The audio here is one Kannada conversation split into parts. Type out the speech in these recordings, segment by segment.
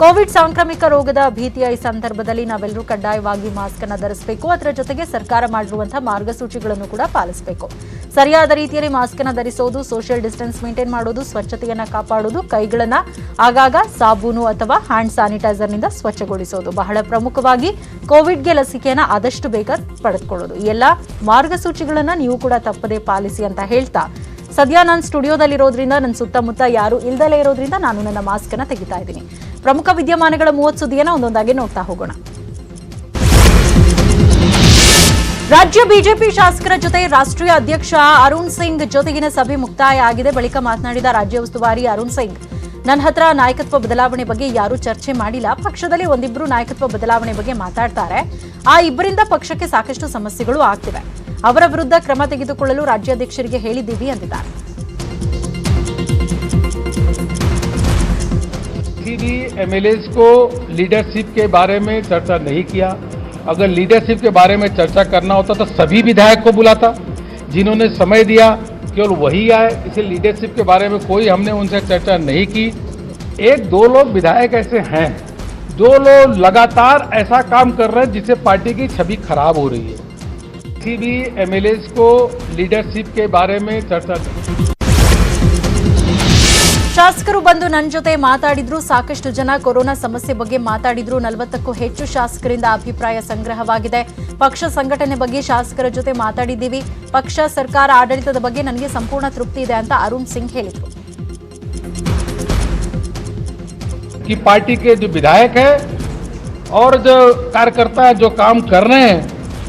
ಕೋವಿಡ್ ಸಾಂಕ್ರಾಮಿಕ ರೋಗದ ಭೀತಿಯ ಈ ಸಂದರ್ಭದಲ್ಲಿ ನಾವೆಲ್ಲರೂ ಕಡ್ಡಾಯವಾಗಿ ಮಾಸ್ಕ್ ಅನ್ನು ಧರಿಸಬೇಕು. ಅದರ ಜೊತೆಗೆ ಸರ್ಕಾರ ಮಾಡಿರುವಂತಹ ಮಾರ್ಗಸೂಚಿಗಳನ್ನು ಕೂಡ ಪಾಲಿಸಬೇಕು. ಸರಿಯಾದ ರೀತಿಯಲ್ಲಿ ಮಾಸ್ಕ್ ಅನ್ನು ಧರಿಸೋದು ಸೋಷಿಯಲ್ ಡಿಸ್ಟೆನ್ಸ್ ಮೇಂಟೈನ್ ಮಾಡೋದು, ಸ್ವಚ್ಛತೆಯನ್ನ ಕಾಪಾಡೋದು, ಕೈಗಳನ್ನ ಆಗಾಗ ಸಾಬೂನು ಅಥವಾ ಹ್ಯಾಂಡ್ ಸ್ಯಾನಿಟೈಸರ್ನಿಂದ ಸ್ವಚ್ಛಗೊಳಿಸೋದು. ಬಹಳ ಪ್ರಮುಖವಾಗಿ ಕೋವಿಡ್ಗೆ ಲಸಿಕೆಯನ್ನ ಆದಷ್ಟು ಬೇಗ ಪಡೆದುಕೊಳ್ಳೋದು. ಈ ಎಲ್ಲ ಮಾರ್ಗಸೂಚಿಗಳನ್ನ ನೀವು ಕೂಡ ತಪ್ಪದೇ ಪಾಲಿಸಿ ಅಂತ ಹೇಳ್ತಾ ಸದ್ಯ ನಾನು ಸ್ಟುಡಿಯೋದಲ್ಲಿರೋದ್ರಿಂದ ನನ್ನ ಸುತ್ತಮುತ್ತ ಯಾರು ಇಲ್ದಲೇ ಇರೋದ್ರಿಂದ ನಾನು ನನ್ನ ಮಾಸ್ಕ್ ಅನ್ನ ತೆಗಿತಾ ಇದ್ದೀನಿ. ಪ್ರಮುಖ ವಿದ್ಯಮಾನಗಳ ಮೂವತ್ತು ಸುದ್ದಿಯನ್ನ ಒಂದೊಂದಾಗಿ ನೋಡ್ತಾ ಹೋಗೋಣ. ರಾಜ್ಯ ಬಿಜೆಪಿ ಶಾಸಕರ ಜೊತೆ ರಾಷ್ಟ್ರೀಯ ಅಧ್ಯಕ್ಷ ಅರುಣ್ ಸಿಂಗ್ ಜೊತೆಗಿನ ಸಭೆ ಮುಕ್ತಾಯ ಆಗಿದೆ. ಬಳಿಕ ಮಾತನಾಡಿದ ರಾಜ್ಯ ಉಸ್ತುವಾರಿ ಅರುಣ್ ಸಿಂಗ್ ನನ್ನ ಹತ್ರ ನಾಯಕತ್ವ ಬದಲಾವಣೆ ಬಗ್ಗೆ ಯಾರೂ ಚರ್ಚೆ ಮಾಡಿಲ್ಲ. ಪಕ್ಷದಲ್ಲಿ ಒಂದಿಬ್ಬರು ನಾಯಕತ್ವ ಬದಲಾವಣೆ ಬಗ್ಗೆ ಮಾತಾಡ್ತಾರೆ. ಆ ಇಬ್ಬರಿಂದ ಪಕ್ಷಕ್ಕೆ ಸಾಕಷ್ಟು ಸಮಸ್ಯೆಗಳು ಆಗ್ತಿವೆ. ಅವರ ವಿರುದ್ಧ ಕ್ರಮ ತೆಗೆದುಕೊಳ್ಳಲು ರಾಜ್ಯಾಧ್ಯಕ್ಷರಿಗೆ ಹೇಳಿದ್ದೀವಿ ಅಂದಿದ್ದಾರೆ किसी भी एमएलए को लीडरशिप के बारे में चर्चा नहीं किया अगर लीडरशिप के बारे में चर्चा करना होता तो सभी विधायक को बुलाता जिन्होंने समय दिया केवल वही आए इसे लीडरशिप के बारे में कोई हमने उनसे चर्चा नहीं की एक दो लोग विधायक ऐसे हैं जो लोग लगातार ऐसा काम कर रहे हैं जिससे पार्टी की छवि खराब हो रही है किसी भी एमएलए को लीडरशिप के बारे में चर्चा नहीं ಶಾಸಕರು ಬಂದು ನನ್ನ ಜೊತೆ ಮಾತಾಡಿದ್ರು ಸಾಕಷ್ಟು ಜನ ಕೊರೋನಾ ಸಮಸ್ಯೆ ಬಗ್ಗೆ ಮಾತಾಡಿದ್ರು ನಲವತ್ತಕ್ಕೂ ಹೆಚ್ಚು ಶಾಸಕರಿಂದ ಅಭಿಪ್ರಾಯ ಸಂಗ್ರಹವಾಗಿದೆ ಪಕ್ಷ ಸಂಘಟನೆ ಬಗ್ಗೆ ಶಾಸಕರ ಜೊತೆ ಮಾತಾಡಿದ್ದೀವಿ ಪಕ್ಷ ಸರ್ಕಾರ ಆಡಳಿತದ ಬಗ್ಗೆ ನನಗೆ ಸಂಪೂರ್ಣ ತೃಪ್ತಿ ಇದೆ ಅಂತ ಅರುಣ್ ಸಿಂಗ್ ಹೇಳಿದರು कि पार्टी के जो विधायक है और जो कार्यकर्ता है, जो काम कर रहे हैं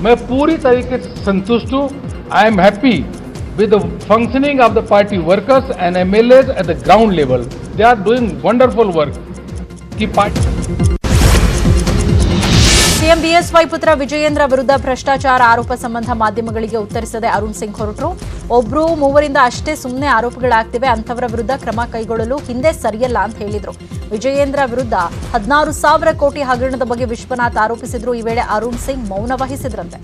मैं पूरी तरीके से संतुष्ट हूँ। I am happy with functioning of the party workers and M L at the ground level they are doing wonderful work की पार्टी ಸಿಎಂ ಬಿಎಸ್ವೈ ಪುತ್ರ ವಿಜಯೇಂದ್ರ ವಿರುದ್ಧ ಭ್ರಷ್ಟಾಚಾರ ಆರೋಪ ಸಂಬಂಧ ಮಾಧ್ಯಮಗಳಿಗೆ ಉತ್ತರಿಸದೆ ಅರುಣ್ ಸಿಂಗ್ ಹೊರಟರು. ಒಬ್ರು ಮೂವರಿಂದ ಅಷ್ಟೇ ಸುಮ್ಮನೆ ಆರೋಪಗಳಾಗ್ತಿವೆ. ಅಂಥವರ ವಿರುದ್ಧ ಕ್ರಮ ಕೈಗೊಳ್ಳಲು ಹಿಂದೆ ಸರಿಯಲ್ಲ ಅಂತ ಹೇಳಿದರು. ವಿಜಯೇಂದ್ರ ವಿರುದ್ಧ ಹದಿನಾರು ಸಾವಿರ ಕೋಟಿ ಹಗರಣದ ಬಗ್ಗೆ ವಿಶ್ವನಾಥ್ ಆರೋಪಿಸಿದ್ರು. ಈ ವೇಳೆ ಅರುಣ್ ಸಿಂಗ್ ಮೌನ ವಹಿಸಿದ್ರಂತೆ.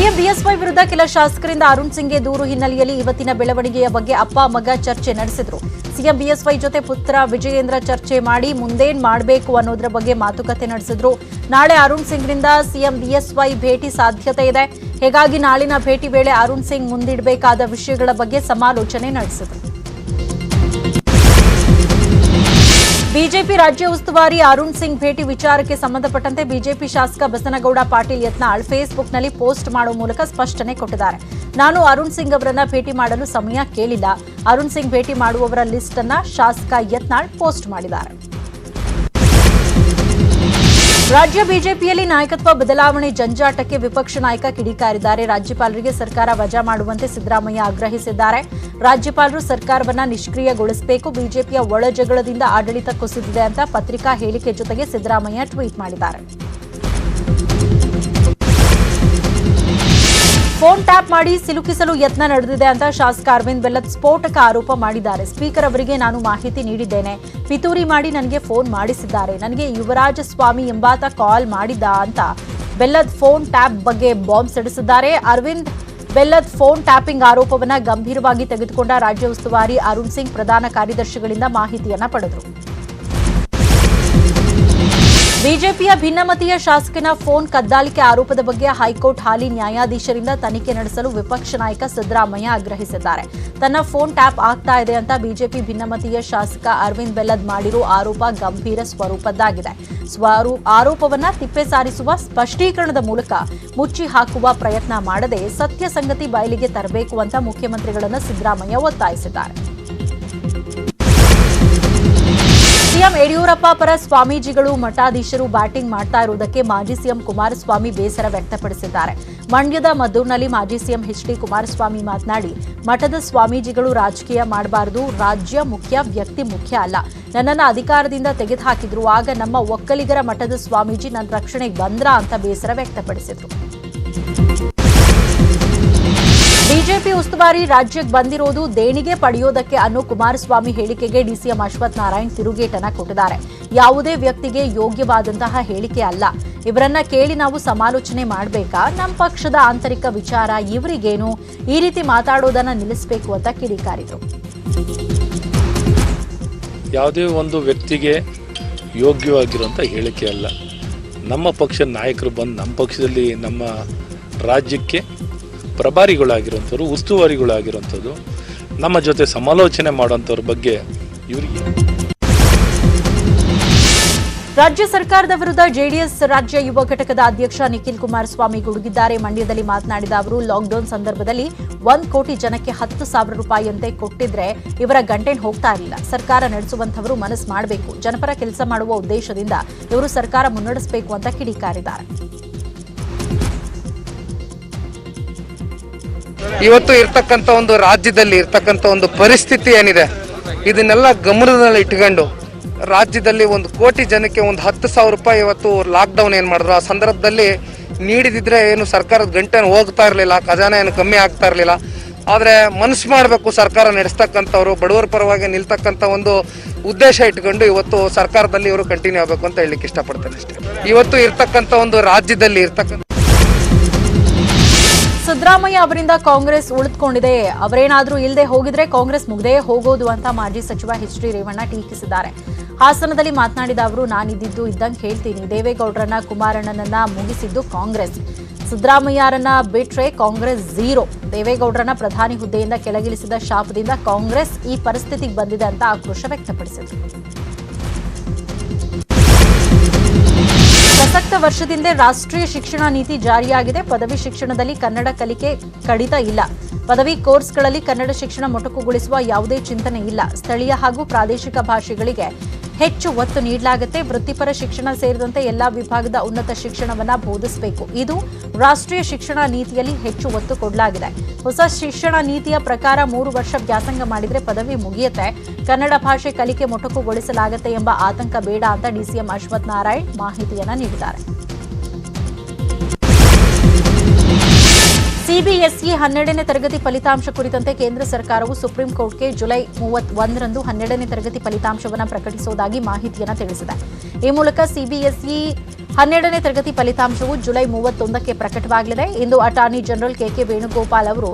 ಸಿಎಂ ಬಿಎಸ್ವೈ ವಿರುದ್ಧ ಕೆಲ ಶಾಸಕರಿಂದ ಅರುಣ್ ಸಿಂಗ್ಗೆ ದೂರು ಹಿನ್ನೆಲೆಯಲ್ಲಿ ಇವತ್ತಿನ ಬೆಳವಣಿಗೆಯ ಬಗ್ಗೆ ಅಪ್ಪ, ಮಗ ಚರ್ಚೆ ನಡೆಸಿದ್ರು. ಸಿಎಂ ಬಿಎಸ್ವೈ ಜೊತೆ ಪುತ್ರ ವಿಜಯೇಂದ್ರ ಚರ್ಚೆ ಮಾಡಿ ಮುಂದೇನ್ ಮಾಡಬೇಕು ಅನ್ನೋದ್ರ ಬಗ್ಗೆ ಮಾತುಕತೆ ನಡೆಸಿದ್ರು. ನಾಳೆ ಅರುಣ್ ಸಿಂಗ್ನಿಂದ ಸಿಎಂ ಬಿಎಸ್ವೈ ಭೇಟಿ ಸಾಧ್ಯತೆ ಇದೆ. ಹೀಗಾಗಿ ನಾಳಿನ ಭೇಟಿ ವೇಳೆ ಅರುಣ್ ಸಿಂಗ್ ಮುಂದಿಡಬೇಕಾದ ವಿಷಯಗಳ ಬಗ್ಗೆ ಸಮಾಲೋಚನೆ ನಡೆಸಿದ್ರು. ಬಿಜೆಪಿ ರಾಜ್ಯ ಉಸ್ತುವಾರಿ ಅರುಣ್ ಸಿಂಗ್ ಭೇಟಿ ವಿಚಾರಕ್ಕೆ ಸಂಬಂಧಪಟ್ಟಂತೆ ಬಿಜೆಪಿ ಶಾಸಕ ಬಸನಗೌಡ ಪಾಟೀಲ್ ಯತ್ನಾಳ್ ಫೇಸ್ಬುಕ್ನಲ್ಲಿ ಪೋಸ್ಟ್ ಮಾಡುವ ಮೂಲಕ ಸ್ಪಷ್ಟನೆ ಕೊಟ್ಟಿದ್ದಾರೆ. ನಾನು ಅರುಣ್ ಸಿಂಗ್ ಅವರನ್ನ ಭೇಟಿ ಮಾಡಲು ಸಮಯ ಕೇಳಿಲ್ಲ. ಅರುಣ್ ಸಿಂಗ್ ಭೇಟಿ ಮಾಡುವವರ ಲಿಸ್ಟ್ ಅನ್ನ ಶಾಸಕ ಯತ್ನಾಳ್ ಪೋಸ್ಟ್ ಮಾಡಿದ್ದಾರೆ. ರಾಜ್ಯ ಬಿಜೆಪಿಯಲ್ಲಿ ನಾಯಕತ್ವ ಬದಲಾವಣೆ, ಜಂಜಾಟಕ್ಕೆ ವಿಪಕ್ಷ ನಾಯಕ ಕಿಡಿಕಾರಿದ್ದಾರೆ. ರಾಜ್ಯಪಾಲರಿಗೆ ಸರ್ಕಾರ ವಜಾ ಮಾಡುವಂತೆ ಸಿದ್ದರಾಮಯ್ಯ ಆಗ್ರಹಿಸಿದ್ದಾರೆ. ರಾಜ್ಯಪಾಲರು ಸರ್ಕಾರವನ್ನ ನಿಷ್ಕ್ರಿಯಗೊಳಿಸಬೇಕು, ಬಿಜೆಪಿಯ ಒಳಜಗಳದಿಂದ ಆಡಳಿತ ಕುಸಿದಿದೆ ಅಂತ ಪತ್ರಿಕಾ ಹೇಳಿಕೆ ಜೊತೆಗೆ ಸಿದ್ದರಾಮಯ್ಯ ಟ್ವೀಟ್ ಮಾಡಿದ್ದಾರೆ. ಫೋನ್ ಟ್ಯಾಪ್ ಮಾಡಿ ಸಿಲುಕಿಸಲು ಯತ್ನ ನಡೆದಿದೆ ಅಂತ ಶಾಸಕ ಅರವಿಂದ್ ಬೆಲ್ಲದ್ ಸ್ಫೋಟಕ ಆರೋಪ ಮಾಡಿದ್ದಾರೆ. ಸ್ಪೀಕರ್ ಅವರಿಗೆ ನಾನು ಮಾಹಿತಿ ನೀಡಿದ್ದೇನೆ. ಪಿತೂರಿ ಮಾಡಿ ನನಗೆ ಫೋನ್ ಮಾಡಿಸಿದ್ದಾರೆ. ನನಗೆ ಯುವರಾಜ ಸ್ವಾಮಿ ಎಂಬಾತ ಕಾಲ್ ಮಾಡಿದ್ದ ಅಂತ ಬೆಲ್ಲದ್ ಫೋನ್ ಟ್ಯಾಪ್ ಬಗ್ಗೆ ಬಾಂಬ್ ಸಿಡಿಸಿದ್ದಾರೆ. ಅರವಿಂದ್ ಬೆಲ್ಲದ್ ಫೋನ್ ಟ್ಯಾಪಿಂಗ್ ಆರೋಪವನ್ನು ಗಂಭೀರವಾಗಿ ತೆಗೆದುಕೊಂಡ ರಾಜ್ಯ ಉಸ್ತುವಾರಿ ಅರುಣ್ ಸಿಂಗ್ ಪ್ರಧಾನ ಕಾರ್ಯದರ್ಶಿಗಳಿಂದ ಮಾಹಿತಿಯನ್ನ ಪಡೆದರು. ಬಿಜೆಪಿಯ ಭಿನ್ನಮತೀಯ ಶಾಸಕನ ಫೋನ್ ಕದ್ದಾಲಿಕೆ ಆರೋಪದ ಬಗ್ಗೆ ಹೈಕೋರ್ಟ್ ಹಾಲಿ ನ್ಯಾಯಾಧೀಶರಿಂದ ತನಿಖೆ ನಡೆಸಲು ವಿಪಕ್ಷ ನಾಯಕ ಸಿದ್ದರಾಮಯ್ಯ ಆಗ್ರಹಿಸಿದ್ದಾರೆ. ತನ್ನ ಫೋನ್ ಟ್ಯಾಪ್ ಆಗ್ತಾ ಇದೆ ಅಂತ ಬಿಜೆಪಿ ಭಿನ್ನಮತೀಯ ಶಾಸಕ ಅರವಿಂದ್ ಬೆಲ್ಲದ್ ಮಾಡಿರುವ ಆರೋಪ ಗಂಭೀರ ಸ್ವರೂಪದ್ದಾಗಿದೆ. ಸ್ವರೂ ಆರೋಪವನ್ನ ತಿಪ್ಪೆ ಸಾರಿಸುವ ಸ್ಪಷ್ಟೀಕರಣದ ಮೂಲಕ ಮುಚ್ಚಿ ಹಾಕುವ ಪ್ರಯತ್ನ ಮಾಡದೆ ಸತ್ಯ ಸಂಗತಿ ಬಯಲಿಗೆ ತರಬೇಕು ಅಂತ ಮುಖ್ಯಮಂತ್ರಿಗಳನ್ನು ಸಿದ್ದರಾಮಯ್ಯ ಒತ್ತಾಯಿಸಿದ್ದಾರೆ. ಸಿಎಂ ಯಡಿಯೂರಪ್ಪ ಪರ ಸ್ವಾಮೀಜಿಗಳು ಮಠಾಧೀಶರು ಬ್ಯಾಟಿಂಗ್ ಮಾಡ್ತಾ ಇರುವುದಕ್ಕೆ ಮಾಜಿ ಸಿಎಂ ಕುಮಾರಸ್ವಾಮಿ ಬೇಸರ ವ್ಯಕ್ತಪಡಿಸಿದ್ದಾರೆ. ಮಂಡ್ಯದ ಮದ್ದೂರಿನಲ್ಲಿ ಮಾಜಿ ಸಿಎಂ ಎಚ್ ಡಿ ಕುಮಾರಸ್ವಾಮಿ ಮಾತನಾಡಿ, ಮಠದ ಸ್ವಾಮೀಜಿಗಳು ರಾಜಕೀಯ ಮಾಡಬಾರದು, ರಾಜ್ಯ ಮುಖ್ಯ, ವ್ಯಕ್ತಿ ಮುಖ್ಯ ಅಲ್ಲ. ನನ್ನನ್ನು ಅಧಿಕಾರದಿಂದ ತೆಗೆದುಹಾಕಿದ್ರು, ಆಗ ನಮ್ಮ ಒಕ್ಕಲಿಗರ ಮಠದ ಸ್ವಾಮೀಜಿ ನನ್ನ ರಕ್ಷಣೆಗೆ ಬಂದ್ರ ಅಂತ ಬೇಸರ ವ್ಯಕ್ತಪಡಿಸಿದ್ರು. ಬಿಜೆಪಿ ಉಸ್ತುವಾರಿ ರಾಜ್ಯಕ್ಕೆ ಬಂದಿರೋದು ದೇಣಿಗೆ ಪಡೆಯೋದಕ್ಕೆ ಅನ್ನೋ ಕುಮಾರಸ್ವಾಮಿ ಹೇಳಿಕೆಗೆ ಡಿಸಿಎಂ ಅಶ್ವಥ್ ನಾರಾಯಣ್ ತಿರುಗೇಟನ ಕೊಟ್ಟಿದ್ದಾರೆ. ಯಾವುದೇ ವ್ಯಕ್ತಿಗೆ ಯೋಗ್ಯವಾದಂತಹ ಹೇಳಿಕೆ ಅಲ್ಲ. ಇವರನ್ನ ಕೇಳಿ ನಾವು ಸಮಾಲೋಚನೆ ಮಾಡಬೇಕಾ? ನಮ್ಮ ಪಕ್ಷದ ಆಂತರಿಕ ವಿಚಾರ ಇವರಿಗೇನು? ಈ ರೀತಿ ಮಾತಾಡೋದನ್ನ ನಿಲ್ಲಿಸಬೇಕು ಅಂತ ಕಿಡಿಕಾರಿದರು. ಯಾವುದೇ ಒಂದು ವ್ಯಕ್ತಿಗೆ ಯೋಗ್ಯವಾಗಿರುವಂಥ ಹೇಳಿಕೆ ಅಲ್ಲ. ನಮ್ಮ ಪಕ್ಷದ ನಾಯಕರು ಬಂದು ನಮ್ಮ ಪಕ್ಷದಲ್ಲಿ ನಮ್ಮ ರಾಜ್ಯಕ್ಕೆ ಪ್ರಭಾರಿಗಳಾಗಿರುವಂಥವ್ರು ಉಸ್ತುವಾರಿಗಳಾಗಿರುವಂಥದ್ದು ನಮ್ಮ ಜೊತೆ ಸಮಾಲೋಚನೆ ಮಾಡುವಂಥವ್ರ ಬಗ್ಗೆ ಇವರಿಗೆ ರಾಜ್ಯ ಸರ್ಕಾರದ ವಿರುದ್ಧ ಜೆಡಿಎಸ್ ರಾಜ್ಯ ಯುವ ಘಟಕದ ಅಧ್ಯಕ್ಷ ನಿಖಿಲ್ ಕುಮಾರಸ್ವಾಮಿ ಗುಡುಗಿದ್ದಾರೆ. ಮಂಡ್ಯದಲ್ಲಿ ಮಾತನಾಡಿದ ಅವರು, ಲಾಕ್ಡೌನ್ ಸಂದರ್ಭದಲ್ಲಿ ಒಂದು ಕೋಟಿ ಜನಕ್ಕೆ ಹತ್ತು ಸಾವಿರ ರೂಪಾಯಿಯಂತೆ ಕೊಟ್ಟಿದ್ರೆ ಇವರ ಗಂಟೆನ್ ಹೋಗ್ತಾ ಇರಲಿಲ್ಲ. ಸರ್ಕಾರ ನಡೆಸುವಂತವರು ಮನಸ್ಸು ಮಾಡಬೇಕು. ಜನಪರ ಕೆಲಸ ಮಾಡುವ ಉದ್ದೇಶದಿಂದ ಇವರು ಸರ್ಕಾರ ಮುನ್ನಡೆಸಬೇಕು ಅಂತ ಕಿಡಿಕಾರಿದ್ದಾರೆ. ಇವತ್ತು ಇರ್ತಕ್ಕಂಥ ಒಂದು ರಾಜ್ಯದಲ್ಲಿ ಇರ್ತಕ್ಕಂಥ ಒಂದು ಪರಿಸ್ಥಿತಿ ಏನಿದೆ, ಇದನ್ನೆಲ್ಲ ಗಮನದಲ್ಲಿ ಇಟ್ಕೊಂಡು ರಾಜ್ಯದಲ್ಲಿ ಒಂದು ಕೋಟಿ ಜನಕ್ಕೆ ಒಂದು ಹತ್ತು ಸಾವಿರ ರೂಪಾಯಿ ಇವತ್ತು ಲಾಕ್ಡೌನ್ ಏನು ಮಾಡಿದ್ರು. ಆ ಸಂದರ್ಭದಲ್ಲಿ ನೀಡಿದಿದ್ರೆ ಏನು ಸರ್ಕಾರದ ಗಂಟೆ ಹೋಗ್ತಾ ಇರಲಿಲ್ಲ, ಖಜಾನೆ ಏನು ಕಮ್ಮಿ ಆಗ್ತಾ ಇರಲಿಲ್ಲ. ಆದರೆ ಮನಸ್ಸು ಮಾಡಬೇಕು ಸರ್ಕಾರ ನಡೆಸ್ತಕ್ಕಂಥವ್ರು, ಬಡವರ ಪರವಾಗಿ ನಿಲ್ತಕ್ಕಂತ ಒಂದು ಉದ್ದೇಶ ಇಟ್ಕೊಂಡು ಇವತ್ತು ಸರ್ಕಾರದಲ್ಲಿ ಇವರು ಕಂಟಿನ್ಯೂ ಆಗಬೇಕು ಅಂತ ಹೇಳಲಿಕ್ಕೆ ಇಷ್ಟಪಡ್ತೇನೆ ಅಷ್ಟೇ. ಇವತ್ತು ಇರ್ತಕ್ಕಂಥ ಒಂದು ರಾಜ್ಯದಲ್ಲಿ ಇರ್ತಕ್ಕಂಥ ಸಿದ್ದರಾಮಯ್ಯ ಅವರಿಂದ ಕಾಂಗ್ರೆಸ್ ಉಳಿದುಕೊಂಡಿದೆ. ಅವರೇನಾದರೂ ಇಲ್ಲದೆ ಹೋಗಿದ್ರೆ ಕಾಂಗ್ರೆಸ್ ಮುಗ್ದೇ ಹೋಗೋದು ಅಂತ ಮಾಜಿ ಸಚಿವ ಎಚ್ ಡಿ ರೇವಣ್ಣ ಟೀಕಿಸಿದ್ದಾರೆ. ಹಾಸನದಲ್ಲಿ ಮಾತನಾಡಿದ ಅವರು, ನಾನಿದ್ದಿದ್ದು ಇದ್ದಂಗೆ ಹೇಳ್ತೀನಿ. ದೇವೇಗೌಡರನ್ನ, ಕುಮಾರಣ್ಣನನ್ನ ಮುಗಿಸಿದ್ದು ಕಾಂಗ್ರೆಸ್. ಸಿದ್ದರಾಮಯ್ಯರನ್ನ ಬಿಟ್ರೆ ಕಾಂಗ್ರೆಸ್ ಝೀರೋ. ದೇವೇಗೌಡರನ್ನ ಪ್ರಧಾನಿ ಹುದ್ದೆಯಿಂದ ಕೆಳಗಿಳಿಸಿದ ಶಾಪದಿಂದ ಕಾಂಗ್ರೆಸ್ ಈ ಪರಿಸ್ಥಿತಿಗೆ ಬಂದಿದೆ ಅಂತ ಆಕ್ರೋಶ ವ್ಯಕ್ತಪಡಿಸಿದರು. ಪ್ರಸಕ್ತ ವರ್ಷದಿಂದ ರಾಷ್ಟ್ರೀಯ ಶಿಕ್ಷಣ ನೀತಿ ಜಾರಿಯಾಗಿದೆ. ಪದವಿ ಶಿಕ್ಷಣದಲ್ಲಿ ಕನ್ನಡ ಕಲಿಕೆ ಕಡಿತ ಇಲ್ಲ. ಪದವಿ ಕೋರ್ಸ್ಗಳಲ್ಲಿ ಕನ್ನಡ ಶಿಕ್ಷಣ ಮೊಟಕುಗೊಳಿಸುವ ಯಾವುದೇ ಚಿಂತನೆ ಇಲ್ಲ. ಸ್ಥಳೀಯ ಹಾಗೂ ಪ್ರಾದೇಶಿಕ ಭಾಷೆಗಳಿಗೆ ಹೆಚ್ಚು ಒತ್ತು ನೀಡಲಾಗುತ್ತೆ. ವೃತ್ತಿಪರ ಶಿಕ್ಷಣ ಸೇರಿದಂತೆ ಎಲ್ಲಾ ವಿಭಾಗದ ಉನ್ನತ ಶಿಕ್ಷಣವನ್ನ ಬೋಧಿಸಬೇಕು. ಇದು ರಾಷ್ಟ್ರೀಯ ಶಿಕ್ಷಣ ನೀತಿಯಲ್ಲಿ ಹೆಚ್ಚು ಒತ್ತು ಕೊಡಲಾಗಿದೆ. ಹೊಸ ಶಿಕ್ಷಣ ನೀತಿಯ ಪ್ರಕಾರ ಮೂರು ವರ್ಷ ವ್ಯಾಸಂಗ ಮಾಡಿದರೆ ಪದವಿ ಮುಗಿಯುತ್ತೆ. ಕನ್ನಡ ಭಾಷೆ ಕಲಿಕೆ ಮೊಟಕುಗೊಳಿಸಲಾಗುತ್ತೆ ಎಂಬ ಆತಂಕ ಬೇಡ ಅಂತ ಡಿಸಿಎಂ ಅಶ್ವಥ್ ನಾರಾಯಣ್ ಮಾಹಿತಿಯನ್ನ ನೀಡಿದ್ದಾರೆ. ಸಿಬಿಎಸ್ಇ ಹನ್ನೆರಡನೇ ತರಗತಿ ಫಲಿತಾಂಶ ಕುರಿತಂತೆ ಕೇಂದ್ರ ಸರ್ಕಾರವು ಸುಪ್ರೀಂ ಕೋರ್ಟ್ಗೆ ಜುಲೈ ಮೂವತ್ತೊಂದರಂದು ಹನ್ನೆರಡನೇ ತರಗತಿ ಫಲಿತಾಂಶವನ್ನು ಪ್ರಕಟಿಸುವುದಾಗಿ ಮಾಹಿತಿಯನ್ನು ತಿಳಿಸಿದೆ. ಈ ಮೂಲಕ ಸಿಬಿಎಸ್ಇ ಹನ್ನೆರಡನೇ ತರಗತಿ ಫಲಿತಾಂಶವು ಜುಲೈ ಮೂವತ್ತೊಂದಕ್ಕೆ ಪ್ರಕಟವಾಗಲಿದೆ. ಎಂದು ಅಟಾರ್ನಿ ಜನರಲ್ ಕೆಕೆ ವೇಣುಗೋಪಾಲ್ ಅವರು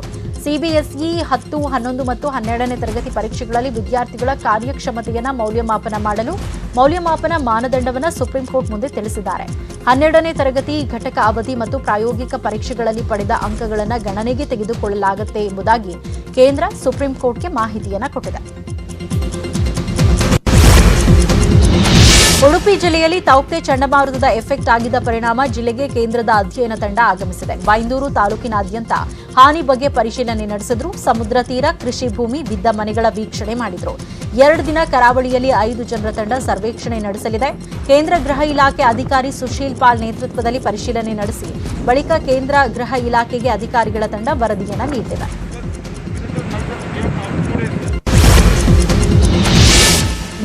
ಸಿಬಿಎಸ್ಇ ಹತ್ತು, ಹನ್ನೊಂದು ಮತ್ತು ಹನ್ನೆರಡನೇ ತರಗತಿ ಪರೀಕ್ಷೆಗಳಲ್ಲಿ ವಿದ್ಯಾರ್ಥಿಗಳ ಕಾರ್ಯಕ್ಷಮತೆಯನ್ನು ಮೌಲ್ಯಮಾಪನ ಮಾಡಲು ಮೌಲ್ಯಮಾಪನ ಮಾನದಂಡವನ್ನು ಸುಪ್ರೀಂ ಕೋರ್ಟ್ ಮುಂದೆ ತಿಳಿಸಿದ್ದಾರೆ. ಹನ್ನೆರಡನೇ ತರಗತಿ ಘಟಕ ಅವಧಿ ಮತ್ತು ಪ್ರಾಯೋಗಿಕ ಪರೀಕ್ಷೆಗಳಲ್ಲಿ ಪಡೆದ ಅಂಕಗಳನ್ನು ಗಣನೆಗೆ ತೆಗೆದುಕೊಳ್ಳಲಾಗುತ್ತೆ ಎಂಬುದಾಗಿ ಕೇಂದ್ರ ಸುಪ್ರೀಂ ಕೋರ್ಟ್ಗೆ ಮಾಹಿತಿಯನ್ನು ಕೊಟ್ಟಿದೆ. ಉಡುಪಿ ಜಿಲ್ಲೆಯಲ್ಲಿ ತೌಕ್ತೆ ಚಂಡಮಾರುತದ ಎಫೆಕ್ಟ್ ಆಗಿದ್ದ ಪರಿಣಾಮ ಜಿಲ್ಲೆಗೆ ಕೇಂದ್ರದ ಅಧ್ಯಯನ ತಂಡ ಆಗಮಿಸಿದೆ. ಬೈಂದೂರು ತಾಲೂಕಿನಾದ್ಯಂತ ಹಾನಿ ಬಗ್ಗೆ ಪರಿಶೀಲನೆ ನಡೆಸಿದ್ರು. ಸಮುದ್ರ ತೀರ, ಕೃಷಿ ಭೂಮಿ ಬಿದ್ದ ಮನೆಗಳ ವೀಕ್ಷಣೆ ಮಾಡಿದ್ರು. ಎರಡು ದಿನ ಕರಾವಳಿಯಲ್ಲಿ ಐದು ಜನರ ತಂಡ ಸರ್ವೇಕ್ಷಣೆ ನಡೆಸಲಿದೆ. ಕೇಂದ್ರ ಗೃಹ ಇಲಾಖೆ ಅಧಿಕಾರಿ ಸುಶೀಲ್ ಪಾಲ್ ನೇತೃತ್ವದಲ್ಲಿ ಪರಿಶೀಲನೆ ನಡೆಸಿ, ಬಳಿಕ ಕೇಂದ್ರ ಗೃಹ ಇಲಾಖೆಗೆ ಅಧಿಕಾರಿಗಳ ತಂಡ ವರದಿಯನ್ನು ನೀಡಿದೆ.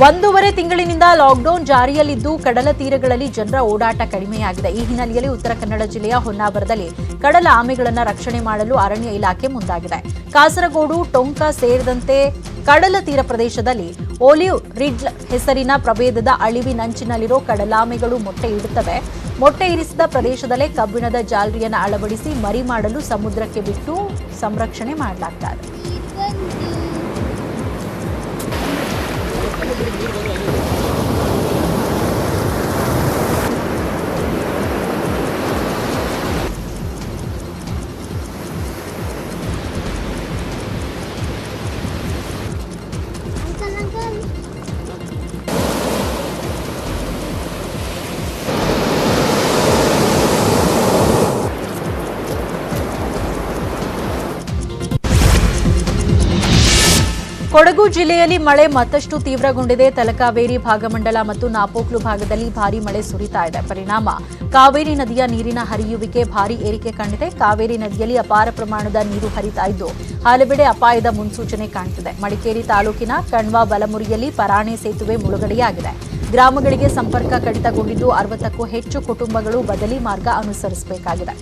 ಒಂದೂವರೆ ತಿಂಗಳಿನಿಂದ ಲಾಕ್ಡೌನ್ ಜಾರಿಯಲ್ಲಿದ್ದು, ಕಡಲ ತೀರಗಳಲ್ಲಿ ಜನರ ಓಡಾಟ ಕಡಿಮೆಯಾಗಿದೆ. ಈ ಹಿನ್ನೆಲೆಯಲ್ಲಿ ಉತ್ತರ ಕನ್ನಡ ಜಿಲ್ಲೆಯ ಹೊನ್ನಾವರದಲ್ಲಿ ಕಡಲ ಆಮೆಗಳನ್ನು ರಕ್ಷಣೆ ಮಾಡಲು ಅರಣ್ಯ ಇಲಾಖೆ ಮುಂದಾಗಿದೆ. ಕಾಸರಗೋಡು, ಟೊಂಕ ಸೇರಿದಂತೆ ಕಡಲ ತೀರ ಪ್ರದೇಶದಲ್ಲಿ ಓಲಿವ್ ರಿಡ್ ಹೆಸರಿನ ಪ್ರಭೇದದ ಅಳಿವಿನಂಚಿನಲ್ಲಿರೋ ಕಡಲಾಮೆಗಳು ಮೊಟ್ಟೆ ಇಡುತ್ತವೆ. ಮೊಟ್ಟೆ ಇರಿಸಿದ ಪ್ರದೇಶದಲ್ಲೇ ಕಬ್ಬಿಣದ ಜಾಲರಿಯನ್ನು ಅಳವಡಿಸಿ ಮರಿ ಮಾಡಲು ಸಮುದ್ರಕ್ಕೆ ಬಿಟ್ಟು ಸಂರಕ್ಷಣೆ ಮಾಡಲಾಗುತ್ತದೆ Thank you. ಕೊಡಗು ಜಿಲ್ಲೆಯಲ್ಲಿ ಮಳೆ ಮತ್ತಷ್ಟು ತೀವ್ರಗೊಂಡಿದೆ. ತಲಕಾವೇರಿ, ಭಾಗಮಂಡಲ ಮತ್ತು ನಾಪೋಕ್ಲು ಭಾಗದಲ್ಲಿ ಭಾರಿ ಮಳೆ ಸುರಿತಾ ಇದೆ. ಪರಿಣಾಮ, ಕಾವೇರಿ ನದಿಯ ನೀರಿನ ಹರಿಯುವಿಕೆ ಭಾರಿ ಏರಿಕೆ ಕಂಡಿದೆ ಕಾವೇರಿ ನದಿಯಲ್ಲಿ ಅಪಾರ ಪ್ರಮಾಣದ ನೀರು ಹರಿತಾ ಇದ್ದು, ಹಲವೆಡೆ ಅಪಾಯದ ಮುನ್ಸೂಚನೆ ಕಾಣ್ತಿದೆ. ಮಡಿಕೇರಿ ತಾಲೂಕಿನ ಕಣ್ವ ಬಲಮುರಿಯಲ್ಲಿ ಪರಾಣೆ ಸೇತುವೆ ಮುಳುಗಡೆಯಾಗಿದೆ. ಗ್ರಾಮಗಳಿಗೆ ಸಂಪರ್ಕ ಕಡಿತಗೊಂಡಿದ್ದು, ಅರವತ್ತಕ್ಕೂ ಹೆಚ್ಚು ಕುಟುಂಬಗಳು ಬದಲಿ ಮಾರ್ಗ ಅನುಸರಿಸಬೇಕಾಗಿದೆ.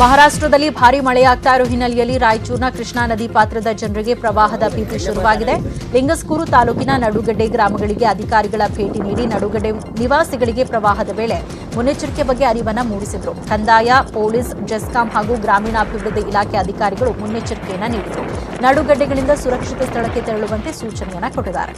ಮಹಾರಾಷ್ಟ್ರದಲ್ಲಿ ಭಾರೀ ಮಳೆಯಾಗ್ತಾ ಇರೋ ಹಿನ್ನೆಲೆಯಲ್ಲಿ ರಾಯಚೂರಿನ ಕೃಷ್ಣಾ ನದಿ ಪಾತ್ರದ ಜನರಿಗೆ ಪ್ರವಾಹದ ಭೀತಿ ಶುರುವಾಗಿದೆ. ಲಿಂಗಸ್ಕೂರು ತಾಲೂಕಿನ ನಡುಗಡ್ಡೆ ಗ್ರಾಮಗಳಿಗೆ ಅಧಿಕಾರಿಗಳ ಭೇಟಿ ನೀಡಿ ನಡುಗಡ್ಡೆ ನಿವಾಸಿಗಳಿಗೆ ಪ್ರವಾಹದ ವೇಳೆ ಮುನ್ನೆಚ್ಚರಿಕೆ ಬಗ್ಗೆ ಅರಿವನ್ನು ಮೂಡಿಸಿದರು. ಕಂದಾಯ, ಪೊಲೀಸ್, ಜೆಸ್ಕಾಂ ಹಾಗೂ ಗ್ರಾಮೀಣಾಭಿವೃದ್ಧಿ ಇಲಾಖೆ ಅಧಿಕಾರಿಗಳು ಮುನ್ನೆಚ್ಚರಿಕೆಯನ್ನು ನೀಡಿದರು. ನಡುಗಡ್ಡೆಗಳಿಂದ ಸುರಕ್ಷಿತ ಸ್ಥಳಕ್ಕೆ ತೆರಳುವಂತೆ ಸೂಚನೆಯನ್ನು ಕೊಟ್ಟಿದ್ದಾರೆ.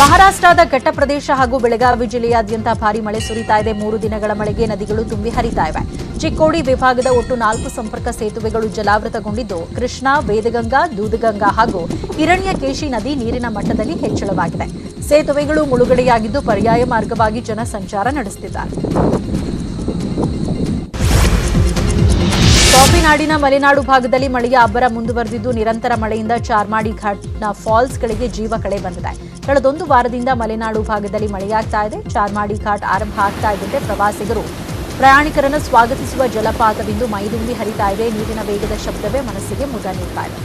ಮಹಾರಾಷ್ಟ್ರದ ಘಟ್ಟ ಪ್ರದೇಶ ಹಾಗೂ ಬೆಳಗಾವಿ ಜಿಲ್ಲೆಯಾದ್ಯಂತ ಭಾರಿ ಮಳೆ ಸುರಿತಾ ಇದೆ. ಮೂರು ದಿನಗಳ ಮಳೆಗೆ ನದಿಗಳು ತುಂಬಿ ಹರಿತಾ ಇವೆ. ಚಿಕ್ಕೋಡಿ ವಿಭಾಗದ ಒಟ್ಟು ನಾಲ್ಕು ಸಂಪರ್ಕ ಸೇತುವೆಗಳು ಜಲಾವೃತಗೊಂಡಿದ್ದು, ಕೃಷ್ಣಾ, ವೇದಗಂಗಾ, ದೂದಗಂಗಾ ಹಾಗೂ ಹಿರಣ್ಯಕೇಶಿ ನದಿ ನೀರಿನ ಮಟ್ಟದಲ್ಲಿ ಹೆಚ್ಚಳವಾಗಿದೆ. ಸೇತುವೆಗಳು ಮುಳುಗಡೆಯಾಗಿದ್ದು, ಪರ್ಯಾಯ ಮಾರ್ಗವಾಗಿ ಜನ ಸಂಚಾರ ನಡೆಸುತ್ತಿದ್ದಾರೆ. ಕಾಫಿನಾಡಿನ ಮಲೆನಾಡು ಭಾಗದಲ್ಲಿ ಮಳೆಯ ಅಬ್ಬರ ಮುಂದುವರೆದಿದ್ದು ನಿರಂತರ ಮಳೆಯಿಂದ ಚಾರ್ಮಾಡಿ ಘಾಟ್ನ ಫಾಲ್ಸ್ಗಳಿಗೆ ಜೀವ ಕಳೆ ಬಂದಿದೆ. ಕಳೆದೊಂದು ವಾರದಿಂದ ಮಲೆನಾಡು ಭಾಗದಲ್ಲಿ ಮಳೆಯಾಗ್ತಾ ಇದೆ. ಚಾರ್ಮಾಡಿ ಘಾಟ್ ಆರಂಭ ಆಗ್ತಾ ಇದ್ದಂತೆ ಪ್ರವಾಸಿಗರು ಪ್ರಯಾಣಿಕರನ್ನು ಸ್ವಾಗತಿಸುವ ಜಲಪಾತವೆಂದು ಮೈದುಂಬಿ ಹರಿತಾ ಇದೆ. ನೀರಿನ ವೇಗದ ಶಬ್ದವೇ ಮನಸ್ಸಿಗೆ ಮುದ ನೀಡ್ತಾ ಇದೆ.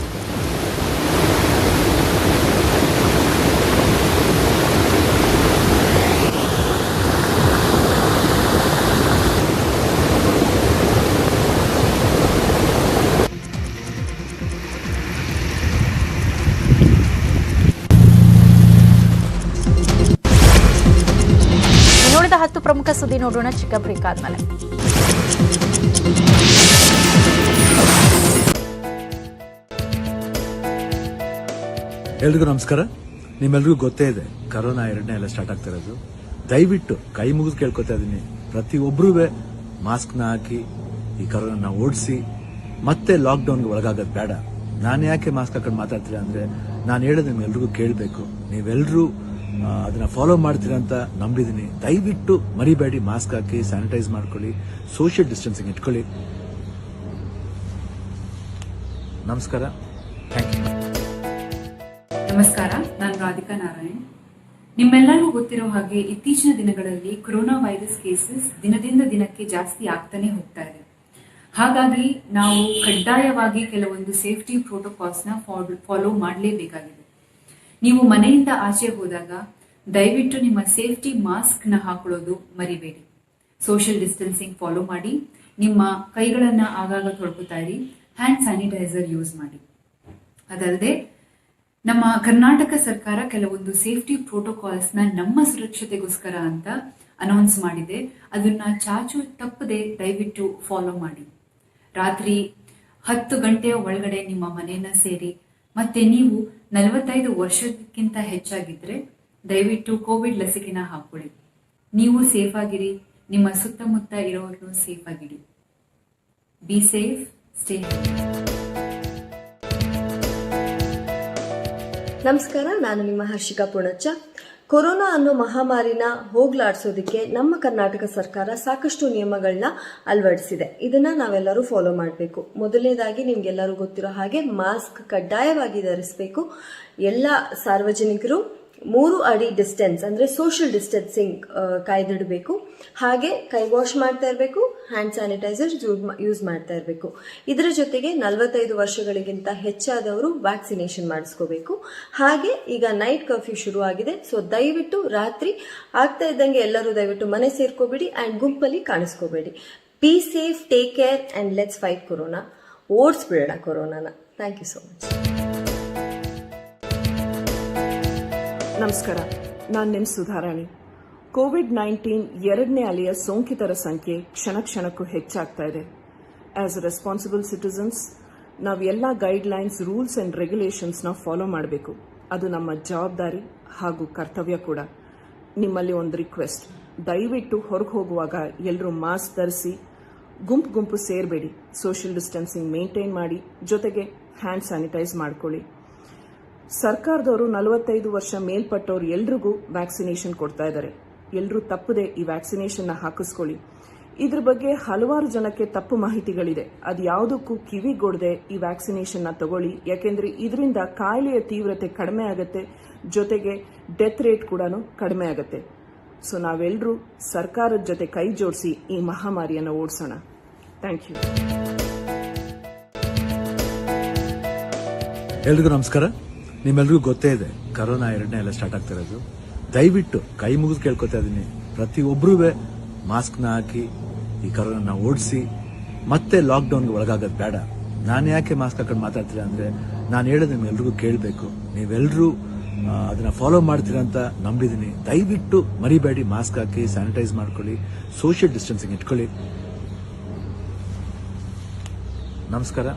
ಸುದ್ದಿ ನೋಡೋಣ ಚಿಕ್ಕ ಬ್ರೇಕ್ ಆದ್ಮೇಲೆ ಎಲ್ರಿಗೂ ನಮಸ್ಕಾರ. ನಿಮ್ಮೆಲ್ರಿಗೂ ಗೊತ್ತೇ ಇದೆ, ಕರೋನಾ ಎರಡನೇ ಎಲ್ಲ ಸ್ಟಾರ್ಟ್ ಆಗ್ತಾ ಇರೋದು. ದಯವಿಟ್ಟು ಕೈ ಮುಗಿದು ಕೇಳ್ಕೊತಾ ಇದೀನಿ. ಪ್ರತಿಯೊಬ್ಬರೂ ಮಾಸ್ಕ್ನ ಹಾಕಿ, ಈ ಕರೋನಾನ ಓಡಿಸಿ, ಮತ್ತೆ ಲಾಕ್ಡೌನ್ಗೆ ಒಳಗಾಗೋದು ಬೇಡ. ನಾನು ಯಾಕೆ ಮಾಸ್ಕ್ ಹಾಕೊಂಡು ಮಾತಾಡ್ತೀರಾ ಅಂದ್ರೆ, ನಾನು ಹೇಳೋದು ನಿಮ್ಗೆಲ್ರಿಗೂ ಕೇಳಬೇಕು. ನೀವೆಲ್ಲರೂ ಅದನ್ನ ಫಾಲೋ ಮಾಡ್ತೀರಾ ಅಂತ ನಂಬಿದ್ದೀನಿ ದಯವಿಟ್ಟು ಮರಿಬೇಡಿ ಮಾಸ್ಕ್ ಹಾಕಿ ಸ್ಯಾನಿಟೈಸ್ ಮಾಡ್ಕೊಳ್ಳಿ ಸೋಷಿಯಲ್ ಡಿಸ್ಟೆನ್ಸಿಂಗ್ ಇಟ್ಕೊಳ್ಳಿ. ನಮಸ್ಕಾರ. ನಮಸ್ಕಾರ, ನಾನು ರಾಧಿಕಾ ನಾರಾಯಣ್. ನಿಮ್ಮೆಲ್ಲರಿಗೂ ಗೊತ್ತಿರೋ ಹಾಗೆ ಇತ್ತೀಚಿನ ದಿನಗಳಲ್ಲಿ ಕೊರೋನಾ ವೈರಸ್ ಕೇಸಸ್ ದಿನದಿಂದ ದಿನಕ್ಕೆ ಜಾಸ್ತಿ ಆಗ್ತಾನೆ ಹೋಗ್ತಾ ಇದೆ. ಹಾಗಾಗಿ ನಾವು ಕಡ್ಡಾಯವಾಗಿ ಕೆಲವೊಂದು ಸೇಫ್ಟಿ ಪ್ರೋಟೋಕಾಲ್ಸ್ನ ಫಾಲೋ ಮಾಡಲೇಬೇಕಾಗಿದೆ. ನೀವು ಮನೆಯಿಂದ ಆಚೆ ಹೋದಾಗ ದಯವಿಟ್ಟು ನಿಮ್ಮ ಸೇಫ್ಟಿ ಮಾಸ್ಕ್ನ ಹಾಕೊಳ್ಳೋದು ಮರಿಬೇಡಿ. ಸೋಷಿಯಲ್ ಡಿಸ್ಟೆನ್ಸಿಂಗ್ ಫಾಲೋ ಮಾಡಿ, ನಿಮ್ಮ ಕೈಗಳನ್ನ ಆಗಾಗ ತೊಳ್ಕೊತಾ ಇರಿ, ಹ್ಯಾಂಡ್ ಸ್ಯಾನಿಟೈಸರ್ ಯೂಸ್ ಮಾಡಿ. ಅದಲ್ಲದೆ, ನಮ್ಮ ಕರ್ನಾಟಕ ಸರ್ಕಾರ ಕೆಲವೊಂದು ಸೇಫ್ಟಿ ಪ್ರೋಟೋಕಾಲ್ಸ್ನ ನಮ್ಮ ಸುರಕ್ಷತೆಗೋಸ್ಕರ ಅಂತ ಅನೌನ್ಸ್ ಮಾಡಿದೆ. ಅದನ್ನ ಚಾಚು ತಪ್ಪದೆ ದಯವಿಟ್ಟು ಫಾಲೋ ಮಾಡಿ. ರಾತ್ರಿ ಹತ್ತು ಗಂಟೆಯ ಒಳಗಡೆ ನಿಮ್ಮ ಮನೆಯನ್ನ ಸೇರಿ ಮತ್ತೆ ನೀವು ನಲವತ್ತೈದು ವರ್ಷಕ್ಕಿಂತ ಹೆಚ್ಚಾಗಿದ್ರೆ ದಯವಿಟ್ಟು ಕೋವಿಡ್ ಲಸಿಕೆನ ಹಾಕೊಳ್ಳಿ ನೀವು ಸೇಫ್ ಆಗಿರಿ. ನಿಮ್ಮ ಸುತ್ತಮುತ್ತ ಇರೋರು ಸೇಫ್ ಆಗಿರಿ. ಬಿ ಸೇಫ್ ಸ್ಟೇ ನಮಸ್ಕಾರ, ನಾನು ನಿಮ್ಮ ಹರ್ಷಿಕಾ ಪುಣಚ್ಚ ಕೊರೋನಾ ಅನ್ನೋ ಮಹಾಮಾರಿನ ಹೋಗ್ಲಾಡ್ಸೋದಕ್ಕೆ ನಮ್ಮ ಕರ್ನಾಟಕ ಸರ್ಕಾರ ಸಾಕಷ್ಟು ನಿಯಮಗಳನ್ನ ಅಳವಡಿಸಿದೆ. ಇದನ್ನ ನಾವೆಲ್ಲರೂ ಫಾಲೋ ಮಾಡಬೇಕು. ಮೊದಲನೇದಾಗಿ ನಿಮ್ಗೆಲ್ಲರೂ ಗೊತ್ತಿರೋ ಹಾಗೆ ಮಾಸ್ಕ್ ಕಡ್ಡಾಯವಾಗಿ ಧರಿಸಬೇಕು. ಎಲ್ಲ ಸಾರ್ವಜನಿಕರು ಮೂರು ಅಡಿ ಡಿಸ್ಟೆನ್ಸ್ ಅಂದ್ರೆ ಸೋಷಿಯಲ್ ಡಿಸ್ಟೆನ್ಸಿಂಗ್ ಕಾಯ್ದಿಡಬೇಕು. ಹಾಗೆ ಕೈ ವಾಶ್ ಮಾಡ್ತಾ ಇರಬೇಕು ಹ್ಯಾಂಡ್ ಸ್ಯಾನಿಟೈಸರ್ ಯೂಸ್ ಮಾಡ್ತಾ ಇರಬೇಕು. ಇದರ ಜೊತೆಗೆ ನಲವತ್ತೈದು ವರ್ಷಗಳಿಗಿಂತ ಹೆಚ್ಚಾದವರು ವ್ಯಾಕ್ಸಿನೇಷನ್ ಮಾಡಿಸ್ಕೋಬೇಕು. ಹಾಗೆ ಈಗ ನೈಟ್ ಕರ್ಫ್ಯೂ ಶುರು ಆಗಿದೆ ಸೊ ದಯವಿಟ್ಟು ರಾತ್ರಿ ಆಗ್ತಾ ಇದ್ದಂಗೆ ಎಲ್ಲರೂ ದಯವಿಟ್ಟು ಮನೆ ಸೇರ್ಕೋಬೇಡಿ ಆ್ಯಂಡ್ ಗುಂಪಲ್ಲಿ ಕಾಣಿಸ್ಕೋಬೇಡಿ. Be safe take care and let's fight corona ಓಡಿಸ್ಬಿಡೋಣ ಕೊರೋನಾನ ಥ್ಯಾಂಕ್ ಯು ಸೊ ಮಚ್ ನಮಸ್ಕಾರ. ನಾನು ನಿಮ್ ಸುಧಾರಾಣಿ. ಕೋವಿಡ್ ನೈನ್ಟೀನ್ ಎರಡನೇ ಅಲೆಯ ಸೋಂಕಿತರ ಸಂಖ್ಯೆ ಕ್ಷಣ ಕ್ಷಣಕ್ಕೂ ಹೆಚ್ಚಾಗ್ತಾ ಇದೆ. ಆಸ್ ರೆಸ್ಪಾನ್ಸಿಬಲ್ ಸಿಟಿಸನ್ಸ್ ನಾವು ಎಲ್ಲ ಗೈಡ್ಲೈನ್ಸ್ ರೂಲ್ಸ್ ಅಂಡ್ ರೆಗ್ಯುಲೇಷನ್ಸ್ನ ಫಾಲೋ ಮಾಡಬೇಕು. ಅದು ನಮ್ಮ ಜವಾಬ್ದಾರಿ ಹಾಗೂ ಕರ್ತವ್ಯ ಕೂಡ. ನಿಮ್ಮಲ್ಲಿ ಒಂದು ರಿಕ್ವೆಸ್ಟ್ ದಯವಿಟ್ಟು ಹೊರಗೆ ಹೋಗುವಾಗ ಎಲ್ಲರೂ ಮಾಸ್ಕ್ ಧರಿಸಿ, ಗುಂಪು ಗುಂಪು ಸೇರಬೇಡಿ. ಸೋಷಿಯಲ್ ಡಿಸ್ಟೆನ್ಸಿಂಗ್ ಮೇಂಟೈನ್ ಮಾಡಿ. ಜೊತೆಗೆ ಹ್ಯಾಂಡ್ ಸ್ಯಾನಿಟೈಸ್ ಮಾಡ್ಕೊಳ್ಳಿ. ಸರ್ಕಾರದವರು ನಲವತ್ತೈದು ವರ್ಷ ಮೇಲ್ಪಟ್ಟವರು ಎಲ್ರಿಗೂ ವ್ಯಾಕ್ಸಿನೇಷನ್ ಕೊಡ್ತಾ ಇದ್ದಾರೆ. ಎಲ್ಲರೂ ತಪ್ಪದೆ ಈ ವ್ಯಾಕ್ಸಿನೇಷನ್ ಹಾಕಿಸ್ಕೊಳ್ಳಿ. ಇದ್ರ ಬಗ್ಗೆ ಹಲವಾರು ಜನಕ್ಕೆ ತಪ್ಪು ಮಾಹಿತಿಗಳಿದೆ. ಅದು ಯಾವುದಕ್ಕೂ ಕಿವಿಗೊಡದೆ ಈ ವ್ಯಾಕ್ಸಿನೇಷನ್ ತಗೊಳ್ಳಿ. ಯಾಕೆಂದ್ರೆ ಇದರಿಂದ ಕಾಯಿಲೆಯ ತೀವ್ರತೆ ಕಡಿಮೆ ಆಗುತ್ತೆ. ಜೊತೆಗೆ ಡೆತ್ ರೇಟ್ ಕೂಡ ಕಡಿಮೆ ಆಗುತ್ತೆ. ಸೊ ನಾವೆಲ್ಲರೂ ಸರ್ಕಾರದ ಜೊತೆ ಕೈ ಜೋಡಿಸಿ ಈ ಮಹಾಮಾರಿಯನ್ನು ಓಡಿಸೋಣ. Thank you. ಎಲ್ರಿಗೂ ನಮಸ್ಕಾರ. ನಿಮ್ಮೆಲ್ರಿಗೂ ಗೊತ್ತೇ ಇದೆ, ಕರೋನಾ ಎರಡನೇ ಎಲ್ಲ ಸ್ಟಾರ್ಟ್ ಆಗ್ತಾ ಇರೋದು. ದಯವಿಟ್ಟು ಕೈ ಮುಗಿದು ಕೇಳ್ಕೊತಾ ಇದೀನಿ. ಪ್ರತಿಯೊಬ್ಬರೂ ಮಾಸ್ಕ್ನ ಹಾಕಿ ಈ ಕರೋನಾನ ಓಡಿಸಿ, ಮತ್ತೆ ಲಾಕ್ಡೌನ್ಗೆ ಒಳಗಾಗೋದು ಬೇಡ. ನಾನು ಯಾಕೆ ಮಾಸ್ಕ್ ಹಾಕೊಂಡು ಮಾತಾಡ್ತೀರಾ ಅಂದ್ರೆ, ನಾನು ಹೇಳೋದು ನಿಮ್ಗೆಲ್ರಿಗೂ ಕೇಳಬೇಕು. ನೀವೆಲ್ಲರೂ ಅದನ್ನ ಫಾಲೋ ಮಾಡ್ತೀರ ಅಂತ ನಂಬಿದ್ದೀನಿ ದಯವಿಟ್ಟು ಮರಿಬೇಡಿ, ಮಾಸ್ಕ್ ಹಾಕಿ ಸ್ಯಾನಿಟೈಸ್ ಮಾಡ್ಕೊಳ್ಳಿ ಸೋಷಿಯಲ್ ಡಿಸ್ಟೆನ್ಸಿಂಗ್ ಇಟ್ಕೊಳ್ಳಿ. ನಮಸ್ಕಾರ.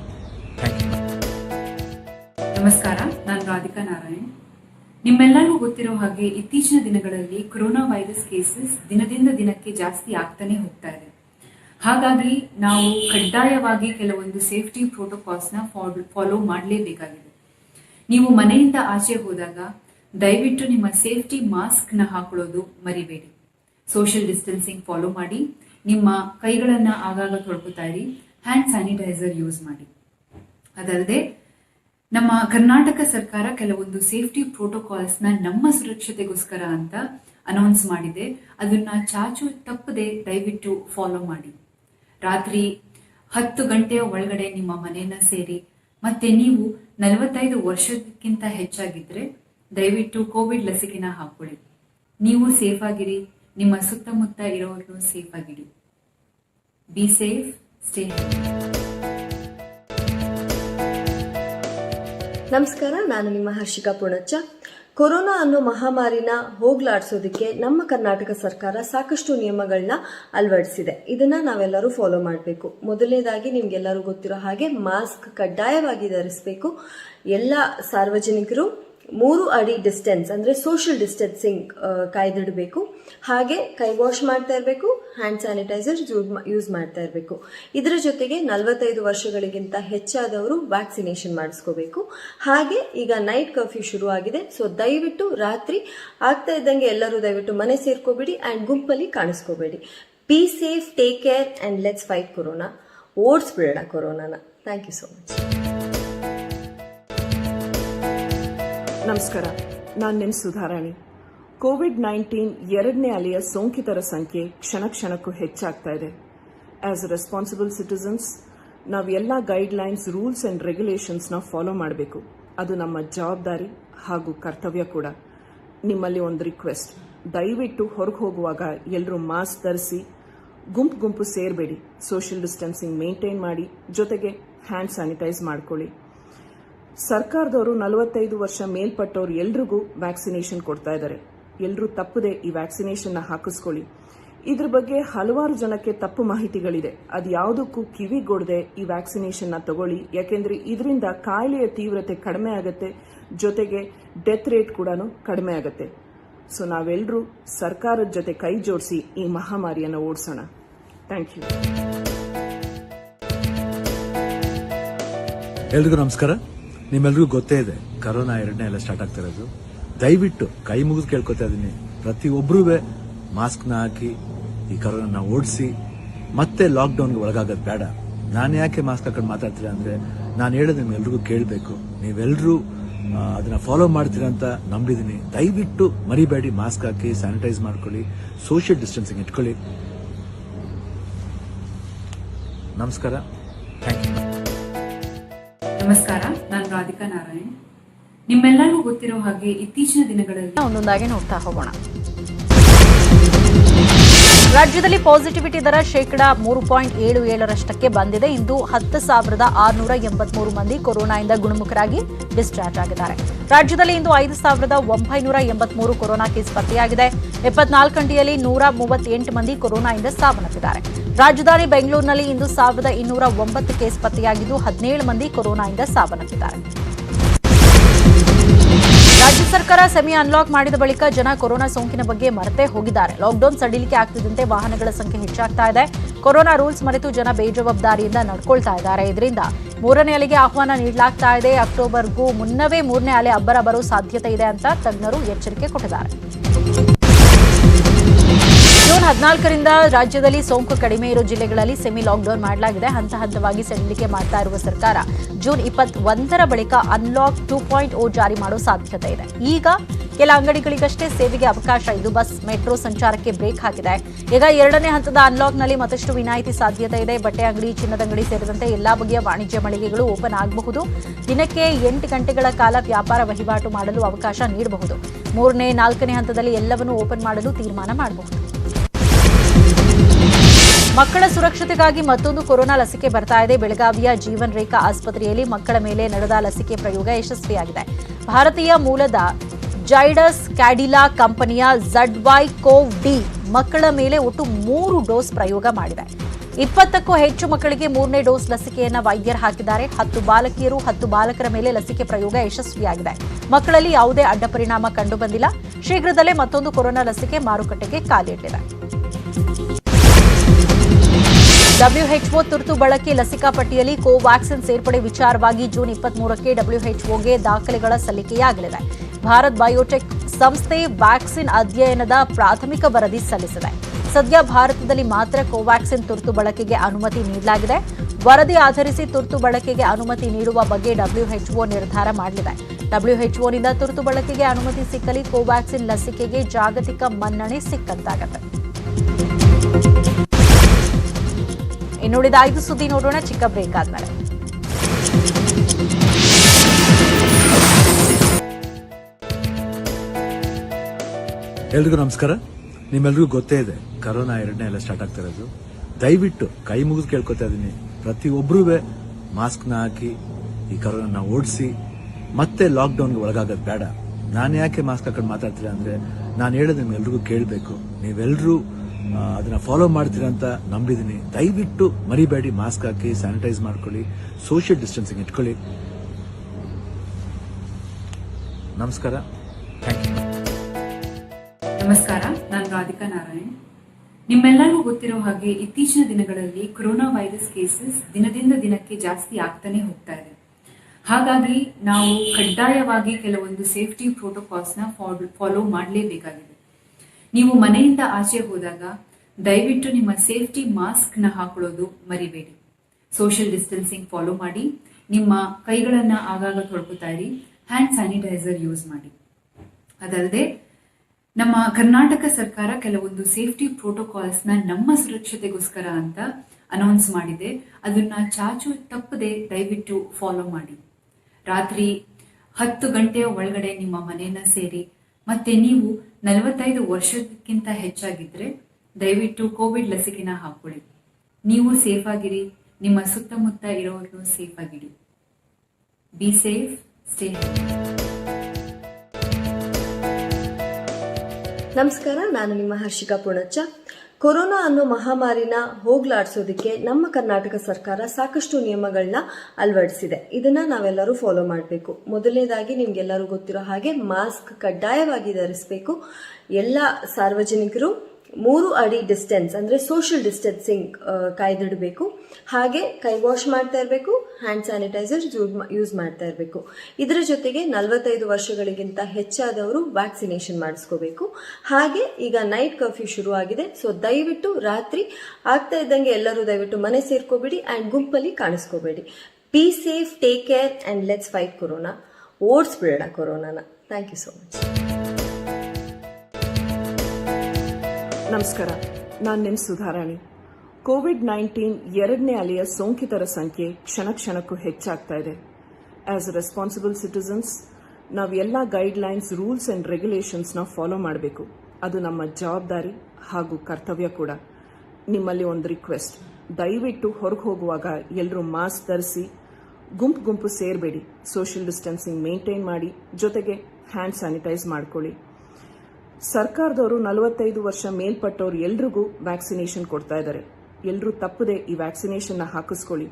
ನಮಸ್ಕಾರ, ನಾನು ರಾಧಿಕಾ ನಾರಾಯಣ್. ನಿಮ್ಮೆಲ್ಲರಿಗೂ ಗೊತ್ತಿರೋ ಹಾಗೆ ಇತ್ತೀಚಿನ ದಿನಗಳಲ್ಲಿ ಕೊರೋನಾ ವೈರಸ್ ಕೇಸಸ್ ದಿನದಿಂದ ದಿನಕ್ಕೆ ಜಾಸ್ತಿ ಆಗ್ತಾನೆ ಹೋಗ್ತಾ ಇದೆ. ಹಾಗಾಗಿ ನಾವು ಕಡ್ಡಾಯವಾಗಿ ಕೆಲವೊಂದು ಸೇಫ್ಟಿ ಪ್ರೋಟೋಕಾಲ್ಸ್ನ ಫಾಲೋ ಮಾಡಲೇಬೇಕಾಗಿದೆ. ನೀವು ಮನೆಯಿಂದ ಆಚೆ ಹೋದಾಗ ದಯವಿಟ್ಟು ನಿಮ್ಮ ಸೇಫ್ಟಿ ಮಾಸ್ಕ್ನ ಹಾಕೊಳ್ಳೋದು ಮರಿಬೇಡಿ. ಸೋಷಿಯಲ್ ಡಿಸ್ಟೆನ್ಸಿಂಗ್ ಫಾಲೋ ಮಾಡಿ, ನಿಮ್ಮ ಕೈಗಳನ್ನ ಆಗಾಗ ತೊಳ್ಕೊತಾ ಇರಿ, ಹ್ಯಾಂಡ್ ಸ್ಯಾನಿಟೈಸರ್ ಯೂಸ್ ಮಾಡಿ. ಅದಲ್ಲದೆ ನಮ್ಮ ಕರ್ನಾಟಕ ಸರ್ಕಾರ ಕೆಲವೊಂದು ಸೇಫ್ಟಿ ಪ್ರೋಟೋಕಾಲ್ಸ್ನ ನಮ್ಮ ಸುರಕ್ಷತೆಗೋಸ್ಕರ ಅಂತ ಅನೌನ್ಸ್ ಮಾಡಿದೆ. ಅದನ್ನ ಚಾಚು ತಪ್ಪದೆ ದಯವಿಟ್ಟು ಫಾಲೋ ಮಾಡಿ. ರಾತ್ರಿ ಹತ್ತು ಗಂಟೆಯ ಒಳಗಡೆ ನಿಮ್ಮ ಮನೆಯನ್ನ ಸೇರಿ, ಮತ್ತೆ ನೀವು ನಲವತ್ತೈದು ವರ್ಷಕ್ಕಿಂತ ಹೆಚ್ಚಾಗಿದ್ರೆ ದಯವಿಟ್ಟು ಕೋವಿಡ್ ಲಸಿಕೆನ ಹಾಕೊಳ್ಳಿ ನೀವು ಸೇಫ್ ಆಗಿರಿ, ನಿಮ್ಮ ಸುತ್ತಮುತ್ತ ಇರೋರು ಸೇಫ್ ಆಗಿರಿ. ಬಿ ಸೇಫ್ ಸ್ಟೇ ನಮಸ್ಕಾರ, ನಾನು ನಿಮ್ಮ ಹರ್ಷಿಕಾ ಪುಣಚ್ಚ. ಕೊರೋನಾ ಅನ್ನೋ ಮಹಾಮಾರಿನ ಹೋಗ್ಲಾಡಿಸೋದಕ್ಕೆ ನಮ್ಮ ಕರ್ನಾಟಕ ಸರ್ಕಾರ ಸಾಕಷ್ಟು ನಿಯಮಗಳನ್ನ ಅಳವಡಿಸಿದೆ. ಇದನ್ನ ನಾವೆಲ್ಲರೂ ಫಾಲೋ ಮಾಡಬೇಕು. ಮೊದಲನೇದಾಗಿ ನಿಮ್ಗೆಲ್ಲರೂ ಗೊತ್ತಿರೋ ಹಾಗೆ ಮಾಸ್ಕ್ ಕಡ್ಡಾಯವಾಗಿ ಧರಿಸಬೇಕು. ಎಲ್ಲ ಸಾರ್ವಜನಿಕರು ಮೂರು ಅಡಿ ಡಿಸ್ಟೆನ್ಸ್ ಅಂದರೆ ಸೋಷಿಯಲ್ ಡಿಸ್ಟೆನ್ಸಿಂಗ್ ಕಾಯ್ದಿಡಬೇಕು. ಹಾಗೆ ಕೈ ವಾಶ್ ಮಾಡ್ತಾ ಇರಬೇಕು ಹ್ಯಾಂಡ್ ಸ್ಯಾನಿಟೈಸರ್ ಯೂಸ್ ಮಾಡ್ತಾ ಇರಬೇಕು. ಇದರ ಜೊತೆಗೆ ನಲವತ್ತೈದು ವರ್ಷಗಳಿಗಿಂತ ಹೆಚ್ಚಾದವರು ವ್ಯಾಕ್ಸಿನೇಷನ್ ಮಾಡಿಸ್ಕೋಬೇಕು. ಹಾಗೆ ಈಗ ನೈಟ್ ಕರ್ಫ್ಯೂ ಶುರು ಆಗಿದೆ ಸೊ ದಯವಿಟ್ಟು ರಾತ್ರಿ ಆಗ್ತಾ ಇದ್ದಂಗೆ ಎಲ್ಲರೂ ದಯವಿಟ್ಟು ಮನೆ ಸೇರ್ಕೋಬೇಡಿ ಆ್ಯಂಡ್ ಗುಂಪಲ್ಲಿ ಕಾಣಿಸ್ಕೋಬೇಡಿ. Be safe take care and let's fight corona ಓಡಿಸ್ಬಿಡೋಣ ಕೊರೋನಾನ. ಥ್ಯಾಂಕ್ ಯು ಸೊ ಮಚ್ ನಮಸ್ಕಾರ, ನಾನು ನಿಮ್ ಸುಧಾರಾಣಿ. ಕೋವಿಡ್ ನೈನ್ಟೀನ್ ಎರಡನೇ ಅಲೆಯ ಸೋಂಕಿತರ ಸಂಖ್ಯೆ ಕ್ಷಣ ಕ್ಷಣಕ್ಕೂ ಹೆಚ್ಚಾಗ್ತಾ ಇದೆ. ಆಸ್ ರೆಸ್ಪಾನ್ಸಿಬಲ್ ಸಿಟಿಸನ್ಸ್ ನಾವು ಎಲ್ಲ ಗೈಡ್ಲೈನ್ಸ್ ರೂಲ್ಸ್ ಅಂಡ್ ರೆಗ್ಯುಲೇಷನ್ಸ್ನ ಫಾಲೋ ಮಾಡಬೇಕು. ಅದು ನಮ್ಮ ಜವಾಬ್ದಾರಿ ಹಾಗೂ ಕರ್ತವ್ಯ ಕೂಡ. ನಿಮ್ಮಲ್ಲಿ ಒಂದು ರಿಕ್ವೆಸ್ಟ್ ದಯವಿಟ್ಟು ಹೊರಗೆ ಹೋಗುವಾಗ ಎಲ್ಲರೂ ಮಾಸ್ಕ್ ಧರಿಸಿ, ಗುಂಪು ಗುಂಪು ಸೇರಬೇಡಿ. ಸೋಷಿಯಲ್ ಡಿಸ್ಟೆನ್ಸಿಂಗ್ ಮೇಂಟೈನ್ ಮಾಡಿ. ಜೊತೆಗೆ ಹ್ಯಾಂಡ್ ಸ್ಯಾನಿಟೈಸ್ ಮಾಡ್ಕೊಳ್ಳಿ. ಸರ್ಕಾರದವರು ನಲವತ್ತೈದು ವರ್ಷ ಮೇಲ್ಪಟ್ಟವರು ಎಲ್ರಿಗೂ ವ್ಯಾಕ್ಸಿನೇಷನ್ ಕೊಡ್ತಾ ಇದ್ದಾರೆ. ಎಲ್ಲರೂ ತಪ್ಪದೆ ಈ ವ್ಯಾಕ್ಸಿನೇಷನ್ನ ಹಾಕಿಸ್ಕೊಳ್ಳಿ. ಇದ್ರ ಬಗ್ಗೆ ಹಲವಾರು ಜನಕ್ಕೆ ತಪ್ಪು ಮಾಹಿತಿಗಳಿದೆ. ಅದು ಯಾವುದಕ್ಕೂ ಕಿವಿಗೊಡದೆ ಈ ವ್ಯಾಕ್ಸಿನೇಷನ್ನ ತಗೊಳ್ಳಿ. ಯಾಕೆಂದ್ರೆ ಇದರಿಂದ ಕಾಯಿಲೆಯ ತೀವ್ರತೆ ಕಡಿಮೆ ಆಗುತ್ತೆ, ಜೊತೆಗೆ ಡೆತ್ ರೇಟ್ ಕೂಡ ಕಡಿಮೆ ಆಗುತ್ತೆ. ಸೊ ನಾವೆಲ್ಲರೂ ಸರ್ಕಾರದ ಜೊತೆ ಕೈ ಜೋಡಿಸಿ ಈ ಮಹಾಮಾರಿಯನ್ನು ಓಡಿಸೋಣ. Thank you. ಎಲ್ರಿಗೂ ನಮಸ್ಕಾರ. ನಿಮ್ಮೆಲ್ರಿಗೂ ಗೊತ್ತೇ ಇದೆ, ಕರೋನಾ ಎರಡನೇ ಎಲ್ಲ ಸ್ಟಾರ್ಟ್ ಆಗ್ತಾ ಇರೋದು. ದಯವಿಟ್ಟು ಕೈ ಮುಗಿದು ಕೇಳ್ಕೊತಾ ಇದ್ದೀನಿ ಪ್ರತಿಯೊಬ್ಬರೂ ಮಾಸ್ಕ್ನ ಹಾಕಿ, ಈ ಕರೋನಾನ ಓಡಿಸಿ, ಮತ್ತೆ ಲಾಕ್ಡೌನ್ಗೆ ಒಳಗಾಗೋದು ಬೇಡ. ನಾನು ಯಾಕೆ ಮಾಸ್ಕ್ ಹಾಕೊಂಡು ಮಾತಾಡ್ತೀರಾ ಅಂದ್ರೆ, ನಾನು ಹೇಳೋದು ನಿಮ್ಮೆಲ್ರಿಗೂ ಕೇಳಬೇಕು. ನೀವೆಲ್ಲರೂ ಅದನ್ನ ಫಾಲೋ ಮಾಡ್ತೀರಾ ಅಂತ ನಂಬಿದ್ದೀನಿ ದಯವಿಟ್ಟು ಮರಿಬೇಡಿ, ಮಾಸ್ಕ್ ಹಾಕಿ ಸ್ಯಾನಿಟೈಸ್ ಮಾಡ್ಕೊಳ್ಳಿ ಸೋಷಿಯಲ್ ಡಿಸ್ಟೆನ್ಸಿಂಗ್ ಇಟ್ಕೊಳ್ಳಿ. ನಮಸ್ಕಾರ. ಥ್ಯಾಂಕ್ ಯು ನಮಸ್ಕಾರ ನಾನು ರಾಧಿಕಾ ನಾರಾಯಣ್. ನಿಮ್ಮೆಲ್ಲರಿಗೂ ಗೊತ್ತಿರೋ ಹಾಗೆ ಇತ್ತೀಚಿನ ದಿನಗಳಲ್ಲಿ ಒಂದೊಂದಾಗಿ ನೋಡ್ತಾ ಹೋಗೋಣ. ರಾಜ್ಯದಲ್ಲಿ ಪಾಸಿಟಿವಿಟಿ ದರ ಶೇಕಡಾ ಮೂರು ಪಾಯಿಂಟ್ ಏಳು ಏಳರಷ್ಟಕ್ಕೆ ಬಂದಿದೆ. ಇಂದು ಹತ್ತು ಸಾವಿರದ ಆರುನೂರ ಎಂಬತ್ಮೂರು ಮಂದಿ ಕೊರೋನಾದಿಂದ ಗುಣಮುಖರಾಗಿ ಡಿಸ್ಚಾರ್ಜ್ ಆಗಿದ್ದಾರೆ. ರಾಜ್ಯದಲ್ಲಿ ಇಂದು ಐದು ಸಾವಿರದ ಒಂಬೈನೂರ ಎಂಬತ್ಮೂರು ಕೊರೋನಾ ಕೇಸ್ ಪತ್ತೆಯಾಗಿದೆ. ಎಪ್ಪತ್ನಾಲ್ಕು ಗಂಟೆಯಲ್ಲಿ ನೂರ ಮೂವತ್ತೆಂಟು ಮಂದಿ ಕೊರೋನಾದಿಂದ ಸಾವನ್ನಪ್ಪಿದ್ದಾರೆ. ರಾಜಧಾನಿ ಬೆಂಗಳೂರಿನಲ್ಲಿ ಇಂದು ಸಾವಿರದ ಇನ್ನೂರ ಒಂಬತ್ತು ಕೇಸ್ ಪತ್ತೆಯಾಗಿದ್ದು, ಹದಿನೇಳು ಮಂದಿ ಕೊರೋನಾದಿಂದ ಸಾವನ್ನಪ್ಪಿದ್ದಾರೆ. ರಾಜ್ಯ ಸರ್ಕಾರ ಸೆಮಿ ಅನ್ಲಾಕ್ ಮಾಡಿದ ಬಳಿಕ ಜನ ಕೊರೋನಾ ಸೋಂಕಿನ ಬಗ್ಗೆ ಮರೆತೇ ಹೋಗಿದ್ದಾರೆ. ಲಾಕ್ಡೌನ್ ಸಡಿಲಿಕೆ ಆಗ್ತಿದ್ದಂತೆ ವಾಹನಗಳ ಸಂಖ್ಯೆ ಹೆಚ್ಚಾಗ್ತಾ ಇದೆ. ಕೊರೋನಾ ರೂಲ್ಸ್ ಮರೆತು ಜನ ಬೇಜವಾಬ್ದಾರಿಯಿಂದ ನಡ್ಕೊಳ್ತಾ ಇದ್ದಾರೆ. ಇದರಿಂದ ಮೂರನೇ ಅಲೆಗೆ ಆಹ್ವಾನ ನೀಡಲಾಗ್ತಾ ಇದೆ. ಅಕ್ಟೋಬರ್ಗೂ ಮುನ್ನವೇ ಮೂರನೇ ಅಲೆ ಅಬ್ಬರ ಬರೋ ಸಾಧ್ಯತೆ ಇದೆ ಅಂತ ತಜ್ಞರು ಎಚ್ಚರಿಕೆ ಕೊಟ್ಟಿದ್ದಾರೆ. ಹದಿನಾಲ್ಕರಿಂದ ರಾಜ್ಯದಲ್ಲಿ ಸೋಂಕು ಕಡಿಮೆ ಇರೋ ಜಿಲ್ಲೆಗಳಲ್ಲಿ ಸೆಮಿ ಲಾಕ್ಡೌನ್ ಮಾಡಲಾಗಿದೆ. ಹಂತ ಹಂತವಾಗಿ ಸಡಿಲಿಕೆ ಮಾಡ್ತಾ ಇರುವ ಸರ್ಕಾರ ಜೂನ್ ಇಪ್ಪತ್ತೊಂದರ ಬಳಿಕ ಅನ್ಲಾಕ್ ಟೂ ಪಾಯಿಂಟ್ ಓ ಜಾರಿ ಮಾಡೋ ಸಾಧ್ಯತೆ ಇದೆ. ಈಗ ಕೆಲ ಅಂಗಡಿಗಳಿಗಷ್ಟೇ ಸೇವೆಗೆ ಅವಕಾಶ ಇದು ಬಸ್, ಮೆಟ್ರೋ ಸಂಚಾರಕ್ಕೆ ಬ್ರೇಕ್ ಹಾಕಿದೆ. ಈಗ ಎರಡನೇ ಹಂತದ ಅನ್ಲಾಕ್ನಲ್ಲಿ ಮತ್ತಷ್ಟು ವಿನಾಯಿತಿ ಸಾಧ್ಯತೆ ಇದೆ. ಬಟ್ಟೆ, ಅಂಗಡಿ, ಚಿನ್ನದ ಅಂಗಡಿ ಸೇರಿದಂತೆ ಎಲ್ಲಾ ಬಗೆಯ ವಾಣಿಜ್ಯ ಮಳಿಗೆಗಳು ಓಪನ್ ಆಗಬಹುದು. ದಿನಕ್ಕೆ ಎಂಟು ಗಂಟೆಗಳ ಕಾಲ ವ್ಯಾಪಾರ ವಹಿವಾಟು ಮಾಡಲು ಅವಕಾಶ ನೀಡಬಹುದು. ಮೂರನೇ, ನಾಲ್ಕನೇ ಹಂತದಲ್ಲಿ ಎಲ್ಲವನ್ನೂ ಓಪನ್ ಮಾಡಲು ತೀರ್ಮಾನ ಮಾಡಬಹುದು. ಮಕ್ಕಳ ಸುರಕ್ಷತೆಗಾಗಿ ಮತ್ತೊಂದು ಕೊರೋನಾ ಲಸಿಕೆ ಬರ್ತಾ ಇದೆ. ಬೆಳಗಾವಿಯ ಜೀವನ್ ರೇಖಾ ಆಸ್ಪತ್ರೆಯಲ್ಲಿ ಮಕ್ಕಳ ಮೇಲೆ ನಡೆದ ಲಸಿಕೆ ಪ್ರಯೋಗ ಯಶಸ್ವಿಯಾಗಿದೆ. ಭಾರತೀಯ ಮೂಲದ ಜೈಡಸ್ ಕ್ಯಾಡಿಲಾ ಕಂಪನಿಯ ವೈ ಕೋವ್ ಡಿ ಮಕ್ಕಳ ಮೇಲೆ ಒಟ್ಟು ಮೂರು ಡೋಸ್ ಪ್ರಯೋಗ ಮಾಡಿದೆ. ಇಪ್ಪತ್ತಕ್ಕೂ ಹೆಚ್ಚು ಮಕ್ಕಳಿಗೆ ಮೂರನೇ ಡೋಸ್ ಲಸಿಕೆಯನ್ನು ವೈದ್ಯರು ಹಾಕಿದ್ದಾರೆ. ಹತ್ತು ಬಾಲಕಿಯರು ಹತ್ತು ಬಾಲಕರ ಮೇಲೆ ಲಸಿಕೆ ಪ್ರಯೋಗ ಯಶಸ್ವಿಯಾಗಿದೆ. ಮಕ್ಕಳಲ್ಲಿ ಯಾವುದೇ ಅಡ್ಡ ಪರಿಣಾಮ ಕಂಡುಬಂದಿಲ್ಲ. ಶೀಘ್ರದಲ್ಲೇ ಮತ್ತೊಂದು ಕೊರೋನಾ ಲಸಿಕೆ ಮಾರುಕಟ್ಟೆಗೆ ಕಾಲಿಟ್ಟಿದೆ. ಡಬ್ಲ್ಯೂಎಚ್ಒ ತುರ್ತು ಬಳಕೆ ಲಸಿಕಾ ಪಟ್ಟಿಯಲ್ಲಿ ಕೋವ್ಯಾಕ್ಸಿನ್ ಸೇರ್ಪಡೆ ವಿಚಾರವಾಗಿ ಜೂನ್ ಇಪ್ಪತ್ಮೂರಕ್ಕೆ ಡಬ್ಲ್ಯೂಎಚ್ಒಗೆ ದಾಖಲೆಗಳ ಸಲ್ಲಿಕೆಯಾಗಲಿದೆ. ಭಾರತ್ ಬಯೋಟೆಕ್ ಸಂಸ್ಥೆ ವ್ಯಾಕ್ಸಿನ್ ಅಧ್ಯಯನದ ಪ್ರಾಥಮಿಕ ವರದಿ ಸಲ್ಲಿಸಿದೆ. ಸದ್ಯ ಭಾರತದಲ್ಲಿ ಮಾತ್ರ ಕೋವ್ಯಾಕ್ಸಿನ್ ತುರ್ತು ಬಳಕೆಗೆ ಅನುಮತಿ ನೀಡಲಾಗಿದೆ. ವರದಿ ಆಧರಿಸಿ ತುರ್ತು ಬಳಕೆಗೆ ಅನುಮತಿ ನೀಡುವ ಬಗ್ಗೆ ಡಬ್ಲ್ಯೂಎಚ್ಒ ನಿರ್ಧಾರ ಮಾಡಲಿದೆ. ಡಬ್ಲ್ಯೂಎಚ್ಒನಿಂದ ತುರ್ತು ಬಳಕೆಗೆ ಅನುಮತಿ ಸಿಕ್ಕಲಿ ಕೋವ್ಯಾಕ್ಸಿನ್ ಲಸಿಕೆಗೆ ಜಾಗತಿಕ ಮನ್ನಣೆ ಸಿಕ್ಕಂತಾಗತ್ತೆ. ಇನ್ನುಳಿದ ಐದು ಸುದ್ದಿ ನೋಡೋಣ. ಚಿಕ್ಕ ಬ್ರೇಕ್ ಆದ್ಮೇಲೆ ಎಲ್ರಿಗೂ ನಮಸ್ಕಾರ. ನಿಮ್ಮೆಲ್ರಿಗೂ ಗೊತ್ತೇ ಇದೆ, ಕರೋನಾ ಎರಡನೇ ಎಲ್ಲ ಸ್ಟಾರ್ಟ್ ಆಗ್ತಾ ಇರೋದು. ದಯವಿಟ್ಟು ಕೈ ಮುಗಿದು ಕೇಳ್ಕೊತಾ ಇದೀನಿ. ಪ್ರತಿಯೊಬ್ಬರೂ ಮಾಸ್ಕ್ನ ಹಾಕಿ, ಈ ಕರೋನಾನ ಓಡಿಸಿ, ಮತ್ತೆ ಲಾಕ್ಡೌನ್ಗೆ ಒಳಗಾಗೋದು ಬೇಡ. ನಾನು ಯಾಕೆ ಮಾಸ್ಕ್ ಹಾಕೊಂಡು ಮಾತಾಡ್ತೀರಾ ಅಂದ್ರೆ, ನಾನು ಹೇಳೋದು ನಿಮ್ಗೆಲ್ರಿಗೂ ಕೇಳಬೇಕು. ನೀವೆಲ್ಲರೂ ಅದನ್ನ ಫಾಲೋ ಮಾಡ್ತೀರಾ ಅಂತ ನಂಬಿದ್ದೀನಿ ದಯವಿಟ್ಟು ಮರಿಬೇಡಿ ಮಾಸ್ಕ್ ಹಾಕಿ ಸ್ಯಾನಿಟೈಸ್ ಮಾಡ್ಕೊಳ್ಳಿ ಸೋಷಿಯಲ್ ಡಿಸ್ಟೆನ್ಸಿಂಗ್ ಇಟ್ಕೊಳ್ಳಿ. ನಮಸ್ಕಾರ. ನಮಸ್ಕಾರ, ನಾನು ರಾಧಿಕಾ ನಾರಾಯಣ್. ನಿಮ್ಮೆಲ್ಲರಿಗೂ ಗೊತ್ತಿರೋ ಹಾಗೆ ಇತ್ತೀಚಿನ ದಿನಗಳಲ್ಲಿ ಕೊರೋನಾ ವೈರಸ್ ಕೇಸಸ್ ದಿನದಿಂದ ದಿನಕ್ಕೆ ಜಾಸ್ತಿ ಆಗ್ತಾನೆ ಹೋಗ್ತಾ ಇದೆ. ಹಾಗಾಗಿ ನಾವು ಕಡ್ಡಾಯವಾಗಿ ಕೆಲವೊಂದು ಸೇಫ್ಟಿ ಪ್ರೋಟೋಕಾಲ್ಸ್ನ ಫಾಲೋ ಮಾಡಲೇಬೇಕಾಗಿದೆ. ನೀವು ಮನೆಯಿಂದ ಆಚೆ ಹೋದಾಗ ದಯವಿಟ್ಟು ನಿಮ್ಮ ಸೇಫ್ಟಿ ಮಾಸ್ಕ್ನ ಹಾಕೊಳ್ಳೋದು ಮರಿಬೇಡಿ. ಸೋಷಿಯಲ್ ಡಿಸ್ಟೆನ್ಸಿಂಗ್ ಫಾಲೋ ಮಾಡಿ, ನಿಮ್ಮ ಕೈಗಳನ್ನ ಆಗಾಗ ತೊಳ್ಕೊತಾ ಇರಿ, ಹ್ಯಾಂಡ್ ಸ್ಯಾನಿಟೈಸರ್ ಯೂಸ್ ಮಾಡಿ. ಅದಲ್ಲದೆ, ನಮ್ಮ ಕರ್ನಾಟಕ ಸರ್ಕಾರ ಕೆಲವೊಂದು ಸೇಫ್ಟಿ ಪ್ರೋಟೋಕಾಲ್ಸ್ನ ನಮ್ಮ ಸುರಕ್ಷತೆಗೋಸ್ಕರ ಅಂತ ಅನೌನ್ಸ್ ಮಾಡಿದೆ. ಅದನ್ನ ಚಾಚು ತಪ್ಪದೆ ದಯವಿಟ್ಟು ಫಾಲೋ ಮಾಡಿ. ರಾತ್ರಿ ಹತ್ತು ಗಂಟೆಯ ಒಳಗಡೆ ನಿಮ್ಮ ಮನೆಯನ್ನ ಸೇರಿ, ಮತ್ತೆ ನೀವು ನಲವತ್ತೈದು ವರ್ಷಕ್ಕಿಂತ ಹೆಚ್ಚಾಗಿದ್ದರೆ ದಯವಿಟ್ಟು ಕೋವಿಡ್ ಲಸಿಕೆನ ಹಾಕ್ಕೊಳ್ಳಿ. ನೀವು ಸೇಫ್ ಆಗಿರಿ, ನಿಮ್ಮ ಸುತ್ತಮುತ್ತ ಇರೋರನ್ನು ಸೇಫ್ ಆಗಿಡಿ ಬಿ ಸೇಫ್ ಸ್ಟೇ ನಮಸ್ಕಾರ, ನಾನು ನಿಮ್ಮ ಹರ್ಷಿಕಾ ಪುಣಚ್ಚ ಕೊರೋನಾ ಅನ್ನೋ ಮಹಾಮಾರಿನ ಹೋಗ್ಲಾಡ್ಸೋದಕ್ಕೆ ನಮ್ಮ ಕರ್ನಾಟಕ ಸರ್ಕಾರ ಸಾಕಷ್ಟು ನಿಯಮಗಳನ್ನ ಅಳವಡಿಸಿದೆ. ಇದನ್ನ ನಾವೆಲ್ಲರೂ ಫಾಲೋ ಮಾಡಬೇಕು. ಮೊದಲನೇದಾಗಿ ನಿಮ್ಗೆಲ್ಲರೂ ಗೊತ್ತಿರೋ ಹಾಗೆ ಮಾಸ್ಕ್ ಕಡ್ಡಾಯವಾಗಿ ಧರಿಸಬೇಕು. ಎಲ್ಲ ಸಾರ್ವಜನಿಕರು ಮೂರು ಅಡಿ ಡಿಸ್ಟೆನ್ಸ್ ಅಂದರೆ ಸೋಷಿಯಲ್ ಡಿಸ್ಟೆನ್ಸಿಂಗ್ ಕಾಯ್ದಿಡಬೇಕು. ಹಾಗೆ ಕೈ ವಾಶ್ ಮಾಡ್ತಾ ಇರಬೇಕು ಹ್ಯಾಂಡ್ ಸ್ಯಾನಿಟೈಸರ್ ಯೂಸ್ ಮಾಡ್ತಾ ಇರಬೇಕು. ಇದರ ಜೊತೆಗೆ ನಲವತ್ತೈದು ವರ್ಷಗಳಿಗಿಂತ ಹೆಚ್ಚಾದವರು ವ್ಯಾಕ್ಸಿನೇಷನ್ ಮಾಡಿಸ್ಕೋಬೇಕು. ಹಾಗೆ ಈಗ ನೈಟ್ ಕರ್ಫ್ಯೂ ಶುರು ಆಗಿದೆ ಸೊ ದಯವಿಟ್ಟು ರಾತ್ರಿ ಆಗ್ತಾ ಇದ್ದಂಗೆ ಎಲ್ಲರೂ ದಯವಿಟ್ಟು ಮನೆ ಸೇರ್ಕೋಬೇಡಿ ಆ್ಯಂಡ್ ಗುಂಪಲ್ಲಿ ಕಾಣಿಸ್ಕೋಬೇಡಿ. Be safe take care and let's fight corona ಓಡಿಸ್ಬಿಡೋಣ ಕೊರೋನಾನ. ಥ್ಯಾಂಕ್ ಯು ಸೊ ಮಚ್ ನಮಸ್ಕಾರ. ನಾನು ನಿಮ್ ಸುಧಾರಾಣಿ. ಕೋವಿಡ್ ನೈನ್ಟೀನ್ ಎರಡನೇ ಅಲೆಯ ಸೋಂಕಿತರ ಸಂಖ್ಯೆ ಕ್ಷಣ ಕ್ಷಣಕ್ಕೂ ಹೆಚ್ಚಾಗ್ತಾ ಇದೆ. ಆಸ್ ರೆಸ್ಪಾನ್ಸಿಬಲ್ ಸಿಟಿಸನ್ಸ್ ನಾವು ಎಲ್ಲ ಗೈಡ್ ಲೈನ್ಸ್ ರೂಲ್ಸ್ ಅಂಡ್ ರೆಗ್ಯುಲೇಷನ್ಸ್ನ ಫಾಲೋ ಮಾಡಬೇಕು. ಅದು ನಮ್ಮ ಜವಾಬ್ದಾರಿ ಹಾಗೂ ಕರ್ತವ್ಯ ಕೂಡ. ನಿಮ್ಮಲ್ಲಿ ಒಂದು ರಿಕ್ವೆಸ್ಟ್ ದಯವಿಟ್ಟು ಹೊರಗೆ ಹೋಗುವಾಗ ಎಲ್ಲರೂ ಮಾಸ್ಕ್ ಧರಿಸಿ, ಗುಂಪು ಗುಂಪು ಸೇರಬೇಡಿ. ಸೋಷಿಯಲ್ ಡಿಸ್ಟೆನ್ಸಿಂಗ್ ಮೇಂಟೈನ್ ಮಾಡಿ. ಜೊತೆಗೆ ಹ್ಯಾಂಡ್ ಸ್ಯಾನಿಟೈಸ್ ಮಾಡ್ಕೊಳ್ಳಿ. ಸರ್ಕಾರದವರು ನಲವತ್ತೈದು ವರ್ಷ ಮೇಲ್ಪಟ್ಟವರು ಎಲ್ರಿಗೂ ವ್ಯಾಕ್ಸಿನೇಷನ್ ಕೊಡ್ತಾ ಇದ್ದಾರೆ. ಎಲ್ಲರೂ ತಪ್ಪದೆ ಈ ವ್ಯಾಕ್ಸಿನೇಷನ್ ಹಾಕಿಸ್ಕೊಳ್ಳಿ.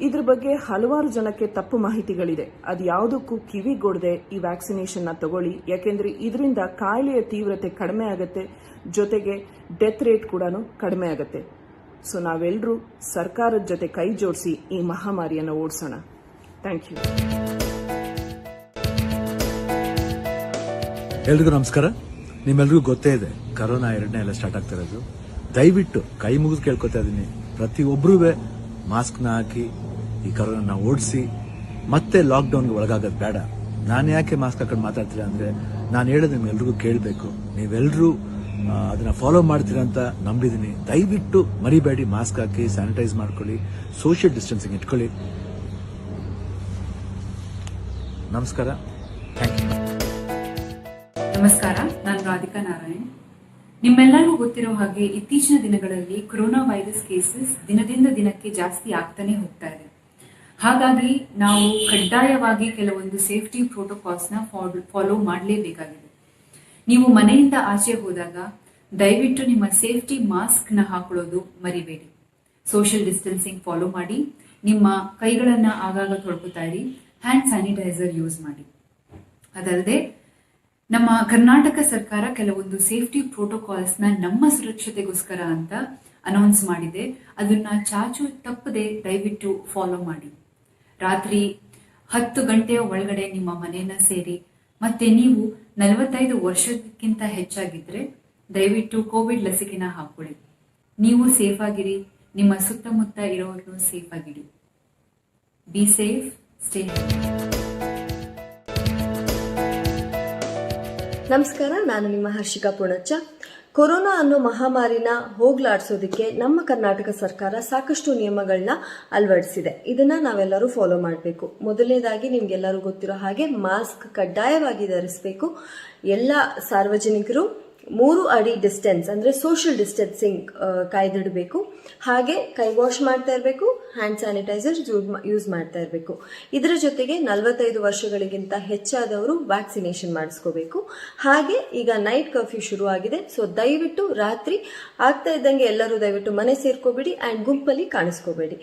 ಇದ್ರ ಬಗ್ಗೆ ಹಲವಾರು ಜನಕ್ಕೆ ತಪ್ಪು ಮಾಹಿತಿಗಳಿದೆ. ಅದು ಯಾವುದಕ್ಕೂ ಕಿವಿಗೊಡದೆ ಈ ವ್ಯಾಕ್ಸಿನೇಷನ್ ತಗೊಳ್ಳಿ. ಯಾಕೆಂದ್ರೆ ಇದರಿಂದ ಕಾಯಿಲೆಯ ತೀವ್ರತೆ ಕಡಿಮೆ ಆಗುತ್ತೆ, ಜೊತೆಗೆ ಡೆತ್ ರೇಟ್ ಕೂಡ ಕಡಿಮೆ ಆಗುತ್ತೆ. ಸೊ ನಾವೆಲ್ಲರೂ ಸರ್ಕಾರದ ಜೊತೆ ಕೈ ಜೋಡಿಸಿ ಈ ಮಹಾಮಾರಿಯನ್ನು ಓಡಿಸೋಣ. Thank you. ಎಲ್ರಿಗೂ ನಮಸ್ಕಾರ. ನಿಮ್ಮೆಲ್ರಿಗೂ ಗೊತ್ತೇ ಇದೆ, ಕರೋನಾ ಎರಡನೇ ಎಲ್ಲ ಸ್ಟಾರ್ಟ್ ಆಗ್ತಾ ಇರೋದು. ದಯವಿಟ್ಟು ಕೈ ಮುಗಿದು ಕೇಳ್ಕೊತಾ ಇದೀನಿ. ಪ್ರತಿಯೊಬ್ಬರೂ ಮಾಸ್ಕ್ನ ಹಾಕಿ, ಈ ಕರೋನಾ ಓಡಿಸಿ, ಮತ್ತೆ ಲಾಕ್ಡೌನ್ಗೆ ಒಳಗಾಗೋದು ಬೇಡ. ನಾನು ಯಾಕೆ ಮಾಸ್ಕ್ ಹಾಕೊಂಡು ಮಾತಾಡ್ತೀರಾ ಅಂದ್ರೆ, ನಾನು ಹೇಳೋದು ನಿಮ್ಮೆಲ್ರಿಗೂ ಕೇಳಬೇಕು. ನೀವೆಲ್ಲರೂ ಅದನ್ನ ಫಾಲೋ ಮಾಡ್ತೀರ ಅಂತ ನಂಬಿದ್ದೀನಿ ದಯವಿಟ್ಟು ಮರಿಬೇಡಿ, ಮಾಸ್ಕ್ ಹಾಕಿ ಸ್ಯಾನಿಟೈಸ್ ಮಾಡ್ಕೊಳ್ಳಿ ಸೋಷಿಯಲ್ ಡಿಸ್ಟೆನ್ಸಿಂಗ್ ಇಟ್ಕೊಳ್ಳಿ. ನಮಸ್ಕಾರ. ನಮಸ್ಕಾರ, ನಾನು ರಾಧಿಕಾ ನಾರಾಯಣ್. ನಿಮ್ಮೆಲ್ಲರಿಗೂ ಗೊತ್ತಿರೋ ಹಾಗೆ ಇತ್ತೀಚಿನ ದಿನಗಳಲ್ಲಿ ಕೊರೋನಾ ವೈರಸ್ ಕೇಸಸ್ ದಿನದಿಂದ ದಿನಕ್ಕೆ ಜಾಸ್ತಿ ಆಗ್ತಾನೆ ಹೋಗ್ತಾ ಇದೆ. ಹಾಗಾಗಿ ನಾವು ಕಡ್ಡಾಯವಾಗಿ ಕೆಲವೊಂದು ಸೇಫ್ಟಿ ಪ್ರೋಟೋಕಾಲ್ಸ್ನ ಫಾಲೋ ಮಾಡಲೇಬೇಕಾಗಿದೆ. ನೀವು ಮನೆಯಿಂದ ಆಚೆ ಹೋದಾಗ ದಯವಿಟ್ಟು ನಿಮ್ಮ ಸೇಫ್ಟಿ ಮಾಸ್ಕ್ನ ಹಾಕೊಳ್ಳೋದು ಮರಿಬೇಡಿ. ಸೋಷಿಯಲ್ ಡಿಸ್ಟೆನ್ಸಿಂಗ್ ಫಾಲೋ ಮಾಡಿ, ನಿಮ್ಮ ಕೈಗಳನ್ನು ಆಗಾಗ ತೊಳ್ಕೊತಾ ಇರಿ, ಹ್ಯಾಂಡ್ ಸ್ಯಾನಿಟೈಸರ್ ಯೂಸ್ ಮಾಡಿ. ಅದಲ್ಲದೆ ನಮ್ಮ ಕರ್ನಾಟಕ ಸರ್ಕಾರ ಕೆಲವೊಂದು ಸೇಫ್ಟಿ ಪ್ರೋಟೋಕಾಲ್ಸ್ನ ನಮ್ಮ ಸುರಕ್ಷತೆಗೋಸ್ಕರ ಅಂತ ಅನೌನ್ಸ್ ಮಾಡಿದೆ. ಅದನ್ನ ಚಾಚು ತಪ್ಪದೆ ದಯವಿಟ್ಟು ಫಾಲೋ ಮಾಡಿ. ರಾತ್ರಿ ಹತ್ತು ಗಂಟೆಯ ಒಳಗಡೆ ನಿಮ್ಮ ಮನೆಯನ್ನ ಸೇರಿ, ಮತ್ತೆ ನೀವು ನಲವತ್ತೈದು ವರ್ಷಕ್ಕಿಂತ ಹೆಚ್ಚಾಗಿದ್ರೆ ದಯವಿಟ್ಟು ಕೋವಿಡ್ ಲಸಿಕೆನ ಹಾಕೊಳ್ಳಿ ನೀವು ಸೇಫ್ ಆಗಿರಿ, ನಿಮ್ಮ ಸುತ್ತಮುತ್ತ ಇರೋರನ್ನು ಸೇಫ್ ಆಗಿರಿ. ಬಿ ಸೇಫ್ ಸ್ಟೇ ನಮಸ್ಕಾರ, ನಾನು ನಿಮ್ಮ ಹರ್ಷಿಕಾ ಪುಣಚ್ಚ ಕೊರೋನಾ ಅನ್ನೋ ಮಹಾಮಾರಿನ ಹೋಗ್ಲಾಡಿಸೋದಕ್ಕೆ ನಮ್ಮ ಕರ್ನಾಟಕ ಸರ್ಕಾರ ಸಾಕಷ್ಟು ನಿಯಮಗಳನ್ನ ಅಳವಡಿಸಿದೆ. ಇದನ್ನ ನಾವೆಲ್ಲರೂ ಫಾಲೋ ಮಾಡಬೇಕು. ಮೊದಲನೇದಾಗಿ ನಿಮ್ಗೆಲ್ಲರೂ ಗೊತ್ತಿರೋ ಹಾಗೆ ಮಾಸ್ಕ್ ಕಡ್ಡಾಯವಾಗಿ ಧರಿಸಬೇಕು. ಎಲ್ಲ ಸಾರ್ವಜನಿಕರು ಮೂರು ಅಡಿ ಡಿಸ್ಟೆನ್ಸ್ ಅಂದರೆ ಸೋಷಿಯಲ್ ಡಿಸ್ಟೆನ್ಸಿಂಗ್ ಕಾಯ್ದಿಡಬೇಕು. ಹಾಗೆ ಕೈ ವಾಶ್ ಮಾಡ್ತಾ ಇರಬೇಕು ಹ್ಯಾಂಡ್ ಸ್ಯಾನಿಟೈಸರ್ ಯೂಸ್ ಮಾಡ್ತಾ ಇರಬೇಕು. ಇದರ ಜೊತೆಗೆ ನಲವತ್ತೈದು ವರ್ಷಗಳಿಗಿಂತ ಹೆಚ್ಚಾದವರು ವ್ಯಾಕ್ಸಿನೇಷನ್ ಮಾಡಿಸ್ಕೋಬೇಕು. ಹಾಗೆ ಈಗ ನೈಟ್ ಕರ್ಫ್ಯೂ ಶುರು ಆಗಿದೆ ಸೊ ದಯವಿಟ್ಟು ರಾತ್ರಿ ಆಗ್ತಾ ಇದ್ದಂಗೆ ಎಲ್ಲರೂ ದಯವಿಟ್ಟು ಮನೆ ಸೇರ್ಕೋಬೇಡಿ ಆ್ಯಂಡ್ ಗುಂಪಲ್ಲಿ ಕಾಣಿಸ್ಕೋಬೇಡಿ.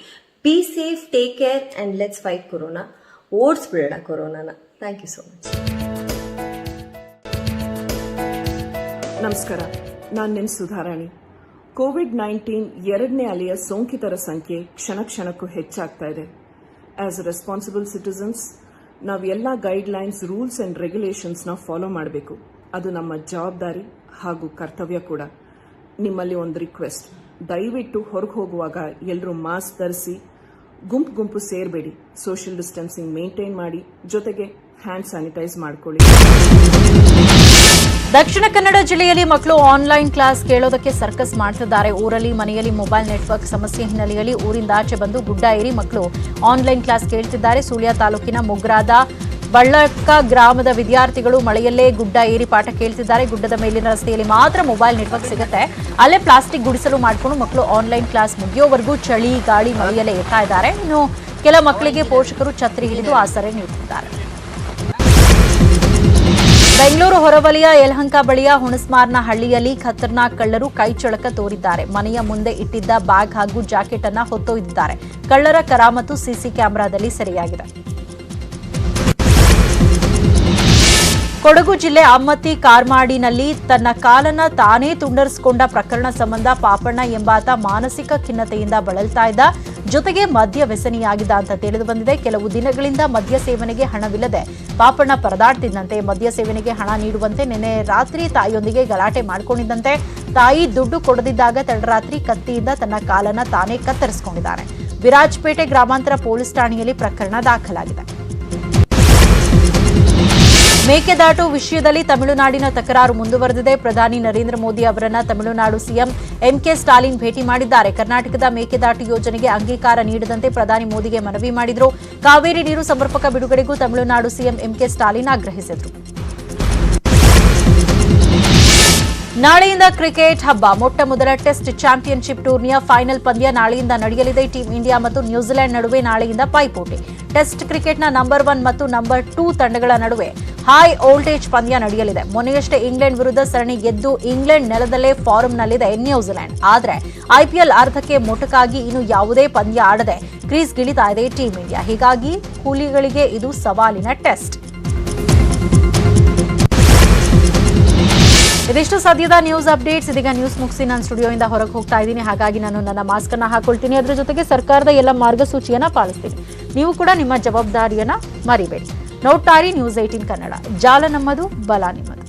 Be safe take care and let's fight corona ಓಡಿಸ್ಬಿಡೋಣ ಕೊರೋನಾನ. ಥ್ಯಾಂಕ್ ಯು ಸೋ ಮಚ್ ನಮಸ್ಕಾರ. ನಾನು ನಿಮ್ಮ ಸುಧಾರಾಣಿ. ಕೋವಿಡ್ ನೈನ್ಟೀನ್ ಎರಡನೇ ಅಲೆಯ ಸೋಂಕಿತರ ಸಂಖ್ಯೆ ಕ್ಷಣ ಕ್ಷಣಕ್ಕೂ ಹೆಚ್ಚಾಗ್ತಾ ಇದೆ. ಆಸ್ ರೆಸ್ಪಾನ್ಸಿಬಲ್ ಸಿಟಿಸನ್ಸ್ ನಾವು ಎಲ್ಲ ಗೈಡ್ಲೈನ್ಸ್ ರೂಲ್ಸ್ ಅಂಡ್ ರೆಗ್ಯುಲೇಷನ್ಸ್ನ ಫಾಲೋ ಮಾಡಬೇಕು. ಅದು ನಮ್ಮ ಜವಾಬ್ದಾರಿ ಹಾಗೂ ಕರ್ತವ್ಯ ಕೂಡ. ನಿಮ್ಮಲ್ಲಿ ಒಂದು ರಿಕ್ವೆಸ್ಟ್ ದಯವಿಟ್ಟು ಹೊರಗೆ ಹೋಗುವಾಗ ಎಲ್ಲರೂ ಮಾಸ್ಕ್ ಧರಿಸಿ, ಗುಂಪು ಗುಂಪು ಸೇರಬೇಡಿ. ಸೋಷಿಯಲ್ ಡಿಸ್ಟೆನ್ಸಿಂಗ್ ಮೇಂಟೈನ್ ಮಾಡಿ. ಜೊತೆಗೆ ಹ್ಯಾಂಡ್ ಸ್ಯಾನಿಟೈಸ್ ಮಾಡ್ಕೊಳ್ಳಿ. ದಕ್ಷಿಣ ಕನ್ನಡ ಜಿಲ್ಲೆಯಲ್ಲಿ ಮಕ್ಕಳು ಆನ್ಲೈನ್ ಕ್ಲಾಸ್ ಕೇಳೋದಕ್ಕೆ ಸರ್ಕಸ್ ಮಾಡ್ತಿದ್ದಾರೆ. ಊರಲ್ಲಿ, ಮನೆಯಲ್ಲಿ ಮೊಬೈಲ್ ನೆಟ್ವರ್ಕ್ ಸಮಸ್ಯೆ ಹಿನ್ನೆಲೆಯಲ್ಲಿ ಊರಿಂದ ಆಚೆ ಬಂದು ಗುಡ್ಡ ಏರಿ ಮಕ್ಕಳು ಆನ್ಲೈನ್ ಕ್ಲಾಸ್ ಕೇಳ್ತಿದ್ದಾರೆ. ಸುಳ್ಯ ತಾಲೂಕಿನ ಮೊಗ್ರಾದ ಬಳ್ಳಕ್ಕ ಗ್ರಾಮದ ವಿದ್ಯಾರ್ಥಿಗಳು ಮಳೆಯಲ್ಲೇ ಗುಡ್ಡ ಏರಿ ಪಾಠ ಕೇಳ್ತಿದ್ದಾರೆ. ಗುಡ್ಡದ ಮೇಲಿನ ರಸ್ತೆಯಲ್ಲಿ ಮಾತ್ರ ಮೊಬೈಲ್ ನೆಟ್ವರ್ಕ್ ಸಿಗುತ್ತೆ. ಅಲ್ಲೇ ಪ್ಲಾಸ್ಟಿಕ್ ಗುಡಿಸಲು ಮಾಡಿಕೊಂಡು ಮಕ್ಕಳು ಆನ್ಲೈನ್ ಕ್ಲಾಸ್ ಮುಗಿಯೋವರೆಗೂ ಚಳಿ, ಗಾಳಿ, ಮಳೆಯಲ್ಲೇ ಇರ್ತಾ ಇದ್ದಾರೆ. ಇನ್ನು ಕೆಲ ಮಕ್ಕಳಿಗೆ ಪೋಷಕರು ಛತ್ರಿ ಹಿಡಿದು ಆಸರೆ ನೀಡುತ್ತಿದ್ದಾರೆ. ಬೆಂಗಳೂರು ಹೊರವಲಯ ಯಲಹಂಕ ಬಳಿಯ ಹುಣಸ್ಮಾರ್ನ ಹಳ್ಳಿಯಲ್ಲಿ ಖತರ್ನಾಕ್ ಕಳ್ಳರು ಕೈಚಳಕ ತೋರಿದ್ದಾರೆ. ಮನೆಯ ಮುಂದೆ ಇಟ್ಟಿದ್ದ ಬ್ಯಾಗ್ ಹಾಗೂ ಜಾಕೆಟ್ ಅನ್ನ ಹೊತ್ತೊಯ್ದಿದ್ದಾರೆ. ಕಳ್ಳರ ಕರಾಮತ್ತು ಸಿಸಿ ಕ್ಯಾಮೆರಾದಲ್ಲಿ ಸೆರೆಯಾಗಿದೆ. ಕೊಡಗು ಜಿಲ್ಲೆ ಅಮ್ಮತ್ತಿ ಕಾರ್ಮಾಡಿನಲ್ಲಿ ತನ್ನ ಕಾಲನ್ನ ತಾನೇ ತುಂಡರಿಸಿಕೊಂಡ ಪ್ರಕರಣ ಸಂಬಂಧ ಪಾಪಣ್ಣ ಎಂಬಾತ ಮಾನಸಿಕ ಖಿನ್ನತೆಯಿಂದ ಬಳಲ್ತಾ ಇದ್ದ, ಜೊತೆಗೆ ಮದ್ಯ ವ್ಯಸನಿಯಾಗಿದ್ದ ಅಂತ ತಿಳಿದು ಬಂದಿದೆ. ಕೆಲವು ದಿನಗಳಿಂದ ಮದ್ಯ ಸೇವನೆಗೆ ಹಣವಿಲ್ಲದೆ ಪಾಪಣ್ಣ ಪರದಾಡ್ತಿದ್ದಂತೆ ಮದ್ಯ ಸೇವನೆಗೆ ಹಣ ನೀಡುವಂತೆ ನಿನ್ನೆ ರಾತ್ರಿ ತಾಯಿಯೊಂದಿಗೆ ಗಲಾಟೆ ಮಾಡಿಕೊಂಡಿದ್ದಂತೆ. ತಾಯಿ ದುಡ್ಡು ಕೊಡದಿದ್ದಾಗ ತಡರಾತ್ರಿ ಕತ್ತಿಯಿಂದ ತನ್ನ ಕಾಲನ್ನ ತಾನೇ ಕತ್ತರಿಸಿಕೊಂಡಿದ್ದಾನೆ. ವಿರಾಜಪೇಟೆ ಗ್ರಾಮಾಂತರ ಪೊಲೀಸ್ ಠಾಣೆಯಲ್ಲಿ ಪ್ರಕರಣ ದಾಖಲಾಗಿದೆ. ಮೇಕೆದಾಟು ವಿಷಯದಲ್ಲಿ ತಮಿಳುನಾಡಿನ ತಕರಾರು ಮುಂದುವರೆದಿದೆ. ಪ್ರಧಾನಿ ನರೇಂದ್ರ ಮೋದಿ ಅವರನ್ನ ತಮಿಳುನಾಡು ಸಿಎಂ ಎಂಕೆ ಸ್ಟಾಲಿನ್ ಭೇಟಿ ಮಾಡಿದ್ದಾರೆ. ಕರ್ನಾಟಕದ ಮೇಕೆದಾಟು ಯೋಜನೆಗೆ ಅಂಗೀಕಾರ ನೀಡದಂತೆ ಪ್ರಧಾನಿ ಮೋದಿಗೆ ಮನವಿ ಮಾಡಿದರು. ಕಾವೇರಿ ನೀರು ಸಮರ್ಪಕ ಬಿಡುಗಡೆಗೂ Tamil Nadu CM M K Stalin ಆಗ್ರಹಿಸಿದ್ರು. ನಾಳೆಯಿಂದ ಕ್ರಿಕೆಟ್ ಹಬ್ಬ. ಮೊಟ್ಟ ಮೊದಲ ಟೆಸ್ಟ್ ಚಾಂಪಿಯನ್ಶಿಪ್ ಟೂರ್ನಿಯ ಫೈನಲ್ ಪಂದ್ಯ ನಾಳೆಯಿಂದ ನಡೆಯಲಿದೆ. ಟೀಂ ಇಂಡಿಯಾ ಮತ್ತು ನ್ಯೂಜಿಲೆಂಡ್ ನಡುವೆ ನಾಳೆಯಿಂದ ಪೈಪೋಟಿ. ಟೆಸ್ಟ್ ಕ್ರಿಕೆಟ್ನ ನಂಬರ್ ಒನ್ ಮತ್ತು ನಂಬರ್ ಟೂ ತಂಡಗಳ ನಡುವೆ ಹೈ ವೋಲ್ಟೇಜ್ ಪಂದ್ಯ ನಡೆಯಲಿದೆ. ಮೊನ್ನೆಯಷ್ಟೇ ಇಂಗ್ಲೆಂಡ್ ವಿರುದ್ಧ ಸರಣಿ ಗೆದ್ದು ಇಂಗ್ಲೆಂಡ್ ನೆಲದಲ್ಲೇ ಫಾರಂನಲ್ಲಿದೆ ನ್ಯೂಜಿಲೆಂಡ್ ಆದರೆ ಐಪಿಎಲ್ ಅರ್ಧಕ್ಕೆ ಮೊಟಕಾಗಿ ಇನ್ನು ಯಾವುದೇ ಪಂದ್ಯ ಆಡದೆ ಕ್ರೀಸ್ಗಿಳಿತಾ ಇದೆ ಟೀಂ ಇಂಡಿಯಾ. ಹೀಗಾಗಿ ಹುಲಿಗಳಿಗೆ ಇದು ಸವಾಲಿನ ಟೆಸ್ಟ್. ಇದಿಷ್ಟು ಸದ್ಯದ ನ್ಯೂಸ್ ಅಪ್ಡೇಟ್ಸ್ ಇದೀಗ ನ್ಯೂಸ್ ಮುಗಿಸಿ ನಾನು ಸ್ಟುಡಿಯೋಯಿಂದ ಹೊರಗೆ ಹೋಗ್ತಾ ಇದ್ದೀನಿ. ಹಾಗಾಗಿ ನಾನು ನನ್ನ ಮಾಸ್ಕ್ ಅನ್ನ ಹಾಕೊಳ್ತೀನಿ. ಅದರ ಜೊತೆಗೆ ಸರ್ಕಾರದ ಎಲ್ಲ ಮಾರ್ಗಸೂಚಿಯನ್ನ ಪಾಲಿಸ್ತೀನಿ. ನೀವು ಕೂಡ ನಿಮ್ಮ ಜವಾಬ್ದಾರಿಯನ್ನ ಮರಿಬೇಡಿ. ಇರಿ ನ್ಯೂಸ್ ಏಟೀನ್ ಕನ್ನಡ. ಜಾಲ ನಮ್ಮದು, ಬಲ ನಿಮ್ಮದು.